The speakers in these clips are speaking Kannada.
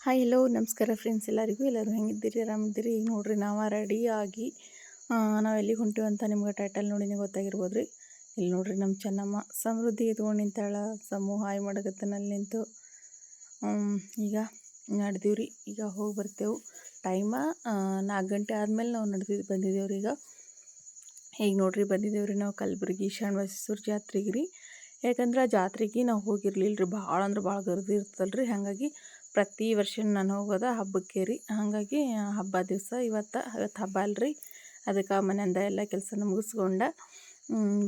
ಹಾಯ್ ಎಲ್ಲೋ ನಮಸ್ಕಾರ ಫ್ರೆಂಡ್ಸ್ ಎಲ್ಲರಿಗೂ. ಎಲ್ಲರೂ ಹೆಂಗಿದ್ದೀರಿ? ಆರಾಮಿದ್ದೀರಿ? ಈಗ ನೋಡ್ರಿ, ನಾವು ರೆಡಿಯಾಗಿ ನಾವು ಎಲ್ಲಿಗೆ ಹೊಂಟೀವಿ ಅಂತ ನಿಮ್ಗೆ ಟೈಟಲ್ ನೋಡಿ ಗೊತ್ತಾಗಿರ್ಬೋದು ರೀ ಇಲ್ಲಿ ನೋಡ್ರಿ ನಮ್ಮ ಚೆನ್ನಮ್ಮ ಸಮೃದ್ಧಿ ಇದ್ಕೊಂಡು ನಿಂತಾಳ. ಸಮೂಹ ಹಾಯ್ ಮಾಡಕತ್ತನಲ್ಲಿ ನಿಂತು ಈಗ ನಡೆದೀವಿ ರೀ ಈಗ ಹೋಗಿ ಬರ್ತೇವೆ. ಟೈಮ ನಾಲ್ಕು ಗಂಟೆ ಆದಮೇಲೆ ನಾವು ನಡೆದಿದ್ದು ಬಂದಿದ್ದೇವೆ ರೀ ಈಗ. ಈಗ ನೋಡ್ರಿ ಬಂದಿದ್ದೇವೆ ರೀ ನಾವು ಕಲಬುರ್ಗಿ ಮೈಸೂರು ಜಾತ್ರೆಗೆ ರೀ. ಯಾಕಂದ್ರೆ ಆ ಜಾತ್ರೆಗೆ ನಾವು ಹೋಗಿರ್ಲಿಲ್ಲ ರೀ ಭಾಳ ಅಂದ್ರೆ ಭಾಳ ಗರ್ದಿ ಇರ್ತದಲ್ಲ ರೀ ಹಾಗಾಗಿ ಪ್ರತಿ ವರ್ಷ ನಾನು ಹೋಗೋದು ಹಬ್ಬಕ್ಕೆ ರೀ. ಹಾಗಾಗಿ ಹಬ್ಬ ದಿವಸ ಇವತ್ತು ಇವತ್ತು ಹಬ್ಬ ಅಲ್ರಿ. ಅದಕ್ಕೆ ಮನೆಯಿಂದ ಎಲ್ಲ ಕೆಲಸನ ಮುಗಿಸ್ಕೊಂಡ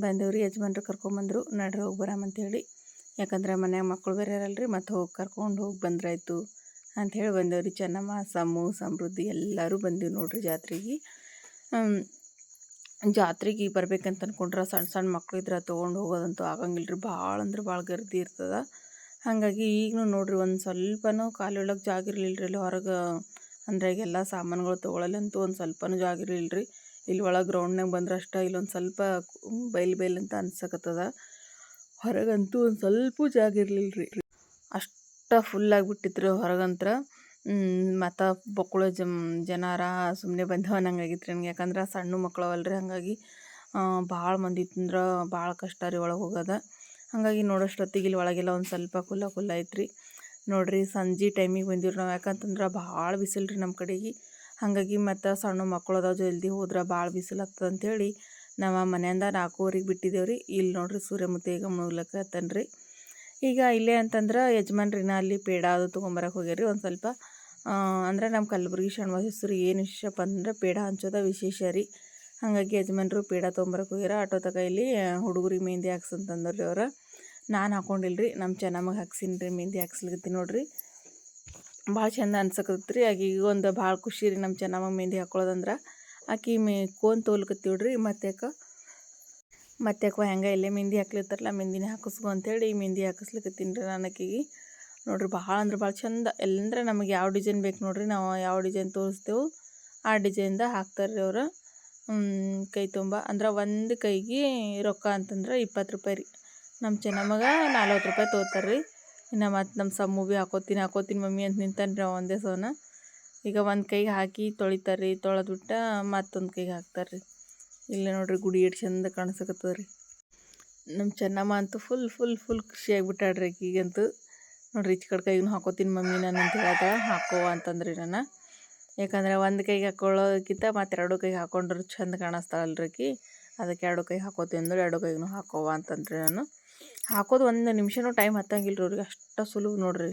ಬಂದೇವ್ರಿ, ಯಜಮಾನ್ರು ಕರ್ಕೊಂಬಂದರು, ನಡ್ರಿ ಹೋಗಿ ಬರಾಮಂತೇಳಿ ಯಾಕಂದ್ರೆ ಮನ್ಯಾಗ ಮಕ್ಕಳು ಬೇರೆ ಇರಲ್ರಿ ಮತ್ತು ಹೋಗಿ ಕರ್ಕೊಂಡು ಹೋಗಿ ಬಂದ್ರಾಯ್ತು ಅಂಥೇಳಿ ಬಂದೇವ್ರಿ. ಚೆನ್ನಮ್ಮ, ಸಮ್ಮು, ಸಮೃದ್ಧಿ ಎಲ್ಲರೂ ಬಂದೀವಿ ನೋಡ್ರಿ ಜಾತ್ರೆಗೆ. ಜಾತ್ರೆಗೆ ಬರ್ಬೇಕಂತ ಅಂದ್ಕೊಂಡ್ರೆ ಸಣ್ಣ ಸಣ್ಣ ಮಕ್ಳು ಇದ್ರೆ ತೊಗೊಂಡು ಹೋಗೋದಂತೂ ಆಗಂಗಿಲ್ಲ ರೀ ಭಾಳ ಅಂದ್ರೆ ಭಾಳ ಗರ್ದಿ ಇರ್ತದೆ. ಹಾಗಾಗಿ ಈಗಲೂ ನೋಡಿರಿ ಒಂದು ಸ್ವಲ್ಪನೂ ಕಾಲೊಳಗೆ ಜಾಗ ಇರಲಿಲ್ಲ ರೀ ಇಲ್ಲಿ ಹೊರಗೆ ಅಂದರೆ ಈಗೆಲ್ಲ ಸಾಮಾನುಗಳು ತೊಗೊಳಲ್ಲಂತೂ ಒಂದು ಸ್ವಲ್ಪನೂ ಜಾಗ ಇರಲಿಲ್ಲ ರೀ ಇಲ್ಲಿ ಒಳಗೆ ಗ್ರೌಂಡ್ನಾಗ ಬಂದ್ರೆ ಅಷ್ಟೇ ಇಲ್ಲೊಂದು ಸ್ವಲ್ಪ ಬೈಲ್ ಬೈಲ್ ಅಂತ ಅನ್ಸಕತ್ತದ. ಹೊರಗಂತೂ ಒಂದು ಸ್ವಲ್ಪ ಜಾಗ ಇರಲಿಲ್ಲ ರೀ ಅಷ್ಟು ಫುಲ್ ಆಗಿಬಿಟ್ಟಿತ್ತು ಹೊರಗಂತ್ರ. ಮತ್ತು ಬಕ್ಕುಳ ಜಮ್, ಜನಾರ ಸುಮ್ಮನೆ ಬಂದವ ಆಗಿತ್ತು ರೀ ನನಗೆ. ಯಾಕಂದ್ರೆ ಸಣ್ಣ ಮಕ್ಳು ಅವಲ್ರಿ ಹಾಗಾಗಿ ಭಾಳ ಮಂದಿ ತಿಂದ್ರೆ ಭಾಳ ಕಷ್ಟ ರೀ ಒಳಗೆ ಹೋಗೋದು. ಹಾಗಾಗಿ ನೋಡೋಷ್ಟೊತ್ತಿಗೆ ಇಲ್ಲಿ ಒಳಗೆಲ್ಲ ಒಂದು ಸ್ವಲ್ಪ ಕುಲ್ಲ ಕುಲ್ಲ ಐತ್ರಿ. ನೋಡ್ರಿ ಸಂಜೆ ಟೈಮಿಗೆ ಬಂದಿವ್ರಿ ನಾವು. ಯಾಕಂತಂದ್ರೆ ಭಾಳ ಬಿಸಿಲು ರೀ ನಮ್ಮ ಕಡೆಗೆ. ಹಾಗಾಗಿ ಮತ್ತು ಸಣ್ಣ ಮಕ್ಕಳು ಅದಾವ ಜಲ್ದಿ ಹೋದ್ರೆ ಭಾಳ ಬಿಸಿಲು ಆಗ್ತದೆ ಅಂಥೇಳಿ ನಾವು ಮನೆಯಿಂದ ನಾಲ್ಕೂವರೆಗೆ ಬಿಟ್ಟಿದ್ದೇವೆ ರೀ ಇಲ್ಲಿ ನೋಡ್ರಿ ಸೂರ್ಯಮುಖಿ ಈಗ ಮುಗ್ಲಕ್ಕ ರೀ ಈಗ ಇಲ್ಲೇ ಅಂತಂದ್ರೆ ಯಜಮಾನ್ರಿನ ಅಲ್ಲಿ ಪೇಡ ಅದು ತೊಗೊಂಬರಕ್ಕೆ ಹೋಗ್ಯಾರಿ ಒಂದು ಸ್ವಲ್ಪ. ಅಂದ್ರೆ ನಮ್ಮ ಕಲಬುರ್ಗಿ ಹೆಸರು ಏನು ವಿಶೇಷಪ್ಪ ಅಂದ್ರೆ ಪೇಡ ಹಂಚೋದ ವಿಶೇಷ ರೀ. ಹಾಗಾಗಿ ಯಜಮಾನ್ರು ಪೇಡ ತೊಗೊಂಬರಕ್ಕೆ ಹೋಗ್ಯಾರ. ಆಟೋ ತಗ ಇಲ್ಲಿ ಹುಡುಗರಿಗೆ ಮೆಹಂದಿ ಹಾಕ್ಸಂತಂದ್ರೆ ಅವ್ರು. ನಾನು ಹಾಕೊಂಡಿಲ್ಲ ರೀ ನಮ್ಮ ಚೆನ್ನಮ್ಮಗೆ ಹಾಕ್ಸೀನಿ ರೀ ಮೆಹಂದಿ ಹಾಕ್ಸ್ಲಿಕ್ಕೆ ನೋಡಿರಿ. ಭಾಳ ಚಂದ ಅನ್ಸಕತ್ರಿ ಆಕೆ ಈಗ ಒಂದು ಭಾಳ ಖುಷಿ ರೀ ನಮ್ಮ ಚೆನ್ನಮ್ಮಗೆ ಮೆಹಂದಿ ಹಾಕೊಳ್ಳೋದಂದ್ರೆ ಆಕಿ ಮೇ ಕೋನ್ ತೋಲ್ಕತ್ತೀವಿ ರೀ ಮತ್ತೆ ಮತ್ತೆ ಹೆಂಗೆ ಇಲ್ಲೇ ಮೆಹಂದಿ ಹಾಕ್ಲಿತ್ತಾರಲ್ಲ ಮೆಹಂದಿನೇ ಹಾಕಿಸ್ಕೊ ಅಂತೇಳಿ ಮೆಹಂದಿ ಹಾಕಿಸ್ಲಿಕತ್ತೀನಿ ರೀ ನಾನು ಆಕಿಗೆ. ನೋಡಿರಿ ಭಾಳ ಅಂದ್ರೆ ಭಾಳ ಚಂದ, ಎಲ್ಲಂದ್ರೆ ನಮಗೆ ಯಾವ ಡಿಸೈನ್ ಬೇಕು ನೋಡಿರಿ, ನಾವು ಯಾವ ಡಿಸೈನ್ ತೋರಿಸ್ತೇವೆ, ಆ ಡಿಸೈನ್ದಾಗ ಹಾಕ್ತಾರೆ ರೀ ಅವರು ಕೈ ತುಂಬ, ಅಂದ್ರೆ ಒಂದು ಕೈಗೆ ರೊಕ್ಕ ಅಂತಂದ್ರೆ ಇಪ್ಪತ್ತು ರೂಪಾಯಿ ರೀ. ನಮ್ಮ ಚೆನ್ನಮ್ಮಗ ನಲ್ವತ್ತು ರೂಪಾಯಿ ತೊಗೋತಾರೆ ರೀ ಇನ್ನು ಮತ್ತು ನಮ್ಮ ಸಮ್ಮು ಭೀ ಹಾಕೋತೀನಿ ಹಾಕೋತೀನಿ ಮಮ್ಮಿ ಅಂತ ನಿಂತಾನೆ ರೀ ಒಂದೇ ಸೋನ. ಈಗ ಒಂದು ಕೈಗೆ ಹಾಕಿ ತೊಳಿತಾರೆ ರೀ ತೊಳೆದ್ಬಿಟ್ಟು ಮತ್ತೊಂದು ಕೈಗೆ ಹಾಕ್ತಾರೆ ರೀ ಇಲ್ಲ ನೋಡಿರಿ ಗುಡಿ ಎಷ್ಟು ಚಂದ ಕಾಣಿಸಕತ್ತದ ರೀ ನಮ್ಮ ಚೆನ್ನಮ್ಮ ಅಂತೂ ಫುಲ್ ಫುಲ್ ಫುಲ್ ಖುಷಿಯಾಗಿಬಿಟ್ಟಾಡ್ರಿ ಈಗಂತೂ ನೋಡಿರಿ ಈಚೆ ಕಡೆ ಕೈಗೂ ಹಾಕೋತೀನಿ ಮಮ್ಮಿ ನಾನು ಅಂತ ಹೇಳಿದಾಗ ಹಾಕೋ ಅಂತಂದ್ರಿ ನಾನು ಯಾಕಂದರೆ ಒಂದು ಕೈಗೆ ಹಾಕೊಳ್ಳೋದಕ್ಕಿಂತ ಮತ್ತು ಎರಡು ಕೈಗೆ ಹಾಕೊಂಡ್ರೆ ಚಂದ ಕಾಣಿಸ್ತಾಳಲ್ರಿ ಅದಕ್ಕೆ ಎರಡು ಕೈ ಹಾಕೋತೀನಿ ಅಂದ್ರೆ ಎರಡು ಕೈಗೂ ಹಾಕೋವ ಅಂತಂದ್ರಿ ನಾನು. ಹಾಕೋದು ಒಂದು ನಿಮಿಷನೂ ಟೈಮ್ ಹತ್ತಂಗಿಲ್ಲ ರೀ ಅವ್ರಿಗೆ. ಅಷ್ಟು ಸುಲಭ ನೋಡಿರಿ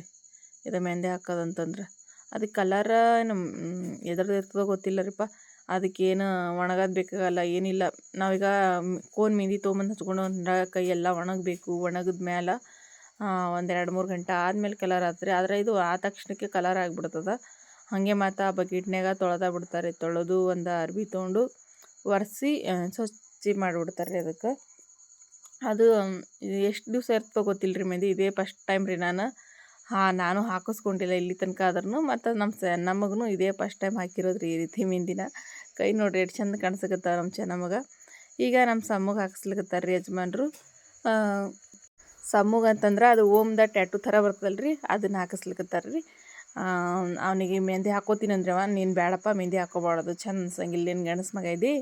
ಇದು ಮೆಹಂದಿ ಹಾಕೋದಂತಂದ್ರೆ. ಅದಕ್ಕೆ ಕಲರ ನಮ್ಮ ಎದ್ರದ್ದು ಇರ್ತದೋ ಗೊತ್ತಿಲ್ಲ ರೀಪ್ಪ ಅದಕ್ಕೇನು ಒಣಗೋದು ಬೇಕಾಗಲ್ಲ, ಏನಿಲ್ಲ. ನಾವೀಗ ಕೋನ್ ಮೆಹಂದಿ ತೊಗೊಂಬಂದು ಹಚ್ಕೊಂಡು ಕೈ ಎಲ್ಲ ಒಣಗಬೇಕು, ಒಣಗಿದ ಮೇಲೆ ಒಂದು ಎರಡು ಮೂರು ಗಂಟೆ ಆದಮೇಲೆ ಕಲರ್ ಆತ್ರಿ. ಆದರೆ ಇದು ಆ ತಕ್ಷಣಕ್ಕೆ ಕಲರ್ ಆಗಿಬಿಡ್ತದ. ಹಾಗೆ ಮತ್ತು ಆ ಬಕೆಟ್ನಾಗ ತೊಳೆದ ಬಿಡ್ತಾರೆ. ತೊಳೆದು ಒಂದು ಅರ್ಬಿ ತೊಗೊಂಡು ಒರೆಸಿ ಸ್ವಚ್ಛ ಮಾಡಿಬಿಡ್ತಾರೆ ಅದಕ್ಕೆ. ಅದು ಎಷ್ಟು ದಿವಸ ಇರ್ತೋ ಗೊತ್ತಿಲ್ಲ ರೀ ಮೆಹಂದಿ ಇದೇ ಫಸ್ಟ್ ಟೈಮ್ ರೀ ನಾನು. ಹಾಂ, ನಾನು ಹಾಕಿಸ್ಕೊಂಡಿಲ್ಲ ಇಲ್ಲಿ ತನಕ ಆದ್ರೂ ಮತ್ತು ನಮ್ಮ ಸ ನಮಗೂ ಇದೇ ಫಸ್ಟ್ ಟೈಮ್ ಹಾಕಿರೋದು ರೀ ಈ ರೀತಿ ಮೆಹಂದಿನ ಕೈ ನೋಡಿರಿ ಎಷ್ಟು ಚಂದ ಕಾಣಿಸಕತ್ತಾವ ನಮ್ಮ ಚೆನ್ನಮ್ಮಗ ಈಗ ನಮ್ಮ ಸಮ್ಮಗೆ ಹಾಕ್ಸ್ಲಿಕತ್ತಾರೆ ರೀ ಯಜಮಾನ್ರು ಸಮ್ಮುಗೆ ಅಂತಂದ್ರೆ ಅದು ಓಮ್ದ ಟ್ಯಾಟು ಥರ ಬರ್ತದಲ್ಲ ರೀ ಅದನ್ನು ಹಾಕಿಸ್ಲಿಕತ್ತಾರೆ ರೀ ಅವನಿಗೆ ಮೆಹಂದಿ ಹಾಕೋತೀನಿ ಅವ ನೀನು ಬೇಡಪ್ಪ ಮೆಹಂದಿ ಹಾಕೋಬಾರ್ದು. ಚಂದ ಅನ್ಸಂಗಿಲ್ಲ ನೀನು ಗಂಡಸ ಮಗ ಇದ್ದಿ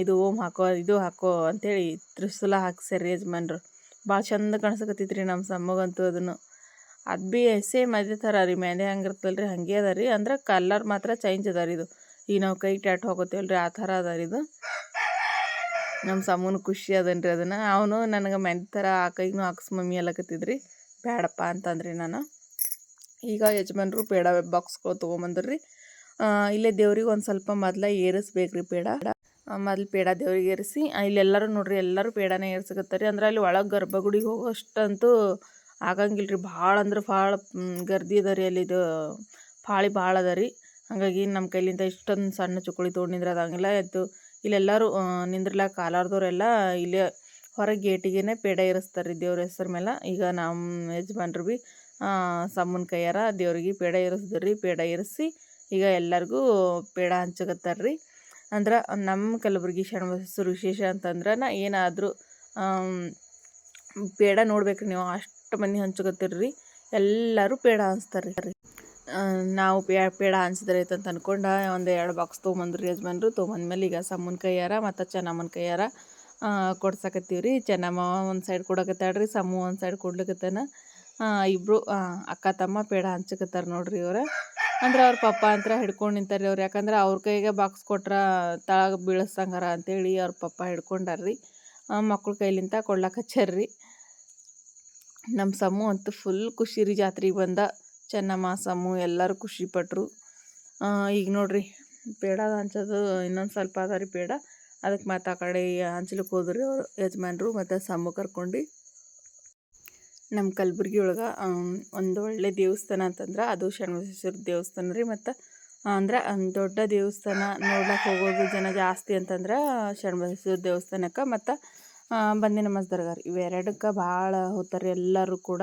ಇದು ಓಮ್ ಹಾಕೋ, ಇದು ಹಾಕೋ ಅಂತೇಳಿ ತ್ರಿಶೂಲ ಹಾಕ್ಸ್ಯಾರ ಯಜಮಾನ್ರು. ಭಾಳ ಚಂದ ಕಾಣಿಸಕತ್ತೈತಿ ರೀ ನಮ್ಮ ಸಮ್ಮಗಂತೂ ಅದನ್ನು. ಅದು ಬಿ ಸೇಮ್ ಅದೇ ಥರ ರೀ ಮೇಲೆ ಹಂಗೆ ಇರ್ತಲ್ಲ ರೀ ಹಾಗೆ ಅದ ರೀ. ಅಂದ್ರೆ ಕಲರ್ ಮಾತ್ರ ಚೇಂಜ್ ಅದ ರೀ ಇದು. ಈಗ ನಾವು ಕೈ ಟ್ಯಾಟ್ ಹೋಗೋತೇವಲ್ಲ ರೀ ಆ ಥರ ಅದ ರೀ ಇದು. ನಮ್ಮ ಸಮ್ಮನ ಖುಷಿ ಅದನ್ ರೀ ಅದನ್ನು. ಅವನು ನನಗೆ ಮೆಹಂದಿ ಥರ ಆ ಕೈಗೂ ಹಾಕ್ಸ್ ಮಮ್ಮಿ ಅಲ್ಲಕತ್ತಿದ್ರಿ. ಬೇಡಪ್ಪ ಅಂತಂದ್ರಿ ನಾನು. ಈಗ ಯಜಮಾನ್ರು ಪೇಡ ಬಾಕ್ಸ್ಗಳು ತೊಗೊಂಬಂದ್ರಿ. ಇಲ್ಲೇ ದೇವ್ರಿಗೆ ಒಂದು ಸ್ವಲ್ಪ ಮೊದಲ ಏರಿಸ್ಬೇಕು ರೀ ಪೇಡ. ಮೊದ್ಲು ಪೇಡ ದೇವ್ರಿಗೆ ಏರಿಸಿ ಇಲ್ಲೆಲ್ಲರೂ ನೋಡ್ರಿ ಎಲ್ಲರೂ ಪೇಡನೇ ಏರ್ಸಕತ್ತಾರೆ. ಅಂದ್ರೆ ಅಲ್ಲಿ ಒಳಗೆ ಗರ್ಭಗುಡಿಗೆ ಹೋಗೋಷ್ಟಂತೂ ಆಗಂಗಿಲ್ಲ ರೀ ಭಾಳ ಅಂದ್ರೆ ಭಾಳ ಗರ್ದಿ ಅದ ರೀ ಅಲ್ಲಿದು. ಪಾಳಿ ಭಾಳ ಅದ ರೀ. ಹಾಗಾಗಿ ನಮ್ಮ ಕೈಲಿಂದ ಇಷ್ಟೊಂದು ಸಣ್ಣ ಚುಕ್ಕುಳಿ ತೊಗೊಂಡು ನಿಂದ್ರದಂಗಿಲ್ಲ ಆಯಿತು ಇಲ್ಲೆಲ್ಲರೂ ನಿಂದ್ರಲ್ಲ ಕಾಲಾರ್ದವ್ರೆಲ್ಲ ಇಲ್ಲಿ ಹೊರಗೆ ಗೇಟಿಗೆ ಪೇಡ ಇರಿಸ್ತಾರೆ ರೀ ದೇವ್ರ ಹೆಸ್ರ ಮೇಲೆ ಈಗ ನಮ್ಮ ಯಜಮಾನ್ರು ಭೀ ಸಮ್ಮನ ಕೈಯಾರ ದೇವ್ರಿಗೆ ಪೇಡ ಏರಿಸಿದ್ರಿ, ಪೇಡ ಏರಿಸಿ ಈಗ ಎಲ್ಲರಿಗೂ ಪೇಡ ಹಂಚಕತ್ತಾರ ರೀ. ಅಂದ್ರೆ ನಮ್ಮ ಕಲಬುರ್ಗಿ ಶರಣಬಸವೇಶ್ವರ ವಿಶೇಷ ಅಂತಂದ್ರೆ ನಾ ಏನಾದರೂ ಪೇಡ ನೋಡ್ಬೇಕ್ರಿ ನೀವು. ಅಷ್ಟು ಮಂದಿ ಹಂಚಕತ್ತಿರ್ರಿ. ಎಲ್ಲರೂ ಪೇಡ ಹಂಚ್ತಾರೆ ರೀ ನಾವು ಪೇ, ಪೇಡ ಹಂಚಿದ್ರೆ ಅಂತ ಅಂದ್ಕೊಂಡು ಒಂದು ಎರಡು ಬಾಕ್ಸ್ ತೊಗೊಂಬಂದ್ರಿ ಯಜಮಾನ್ರು. ತೊಗೊಂಬಂದ್ಮೇಲೆ ಈಗ ಸಮ್ಮನ ಕೈಯಾರ ಮತ್ತು ಚೆನ್ನಮ್ಮನ ಕೈಯಾರ ಕೊಡ್ಸಕತ್ತೀವಿ ರೀ ಚೆನ್ನಮ್ಮ ಒಂದು ಸೈಡ್ ಕೊಡಕತ್ತಾಳ್ರಿ, ಸಮ್ಮು ಒಂದು ಸೈಡ್ ಕೊಡ್ಲಿಕತ್ತಾನ. ಇಬ್ಬರು ಅಕ್ಕ ತಮ್ಮ ಪೇಡ ಹಂಚಕತ್ತಾರ ನೋಡ್ರಿ ಇವ್ರು. ಅಂದ್ರೆ ಅವ್ರ ಪಪ್ಪ ಅಂತ ಹಿಡ್ಕೊಂಡು ನಿಂತಾರೆ ಅವ್ರು. ಯಾಕಂದ್ರೆ ಅವ್ರ ಕೈಗೆ ಬಾಕ್ಸ್ ಕೊಟ್ರ ತಳಗ ಅಂತ ಅಂತೇಳಿ ಅವ್ರ ಪಪ್ಪ ಹಿಡ್ಕೊಂಡಾರ್ರಿ. ಮಕ್ಳ ಕೈಲಿಂತ ಕೊಡ್ಲಾಕ ಹಚ್ಚಾರ್ರಿ ನಮ್ಮ ಸಮ್ಮು ಅಂತೂ ಫುಲ್ ಖುಷಿ ರೀ ಜಾತ್ರೆಗೆ ಬಂದ. ಚೆನ್ನಮ್ಮ ಸಮ್ಮು ಎಲ್ಲರೂ ಖುಷಿ ಪಟ್ರು. ಆ, ಈಗ ನೋಡ್ರಿ ಪೇಡ ಹಂಚೋದು ಇನ್ನೊಂದು ಸ್ವಲ್ಪ ಅದ ರೀ ಪೇಡ. ಅದಕ್ಕೆ ಮತ್ತೆ ಆ ಕಡೆ ಹಂಚ್ಲಿಕ್ಕೆ ಹೋದ್ರಿ ಅವ್ರು ಯಜಮಾನ್ರು ಮತ್ತು ಸಮ್ಮು ಕರ್ಕೊಂಡು. ನಮ್ಮ ಕಲಬುರ್ಗಿ ಒಳಗೆ ಒಂದು ಒಳ್ಳೆ ದೇವಸ್ಥಾನ ಅಂತಂದ್ರೆ ಅದು ಶರಣಬಸವೇಶ್ವರ ದೇವಸ್ಥಾನ ರೀ. ಮತ್ತು ಅಂದ್ರೆ ದೊಡ್ಡ ದೇವಸ್ಥಾನ ನೋಡ್ಲಿಕ್ಕೆ ಹೋಗೋದು ಜನ ಜಾಸ್ತಿ ಅಂತಂದ್ರೆ ಶರಣಬಸವೇಶ್ವರ ದೇವಸ್ಥಾನಕ್ಕೆ. ಮತ್ತು ಬಂದಿ ನಮಸ್ ದರ್ಗಾರಿ. ಇವೆರಡಕ್ಕೆ ಭಾಳ ಹೋಗ್ತಾರೆ ಎಲ್ಲರೂ ಕೂಡ.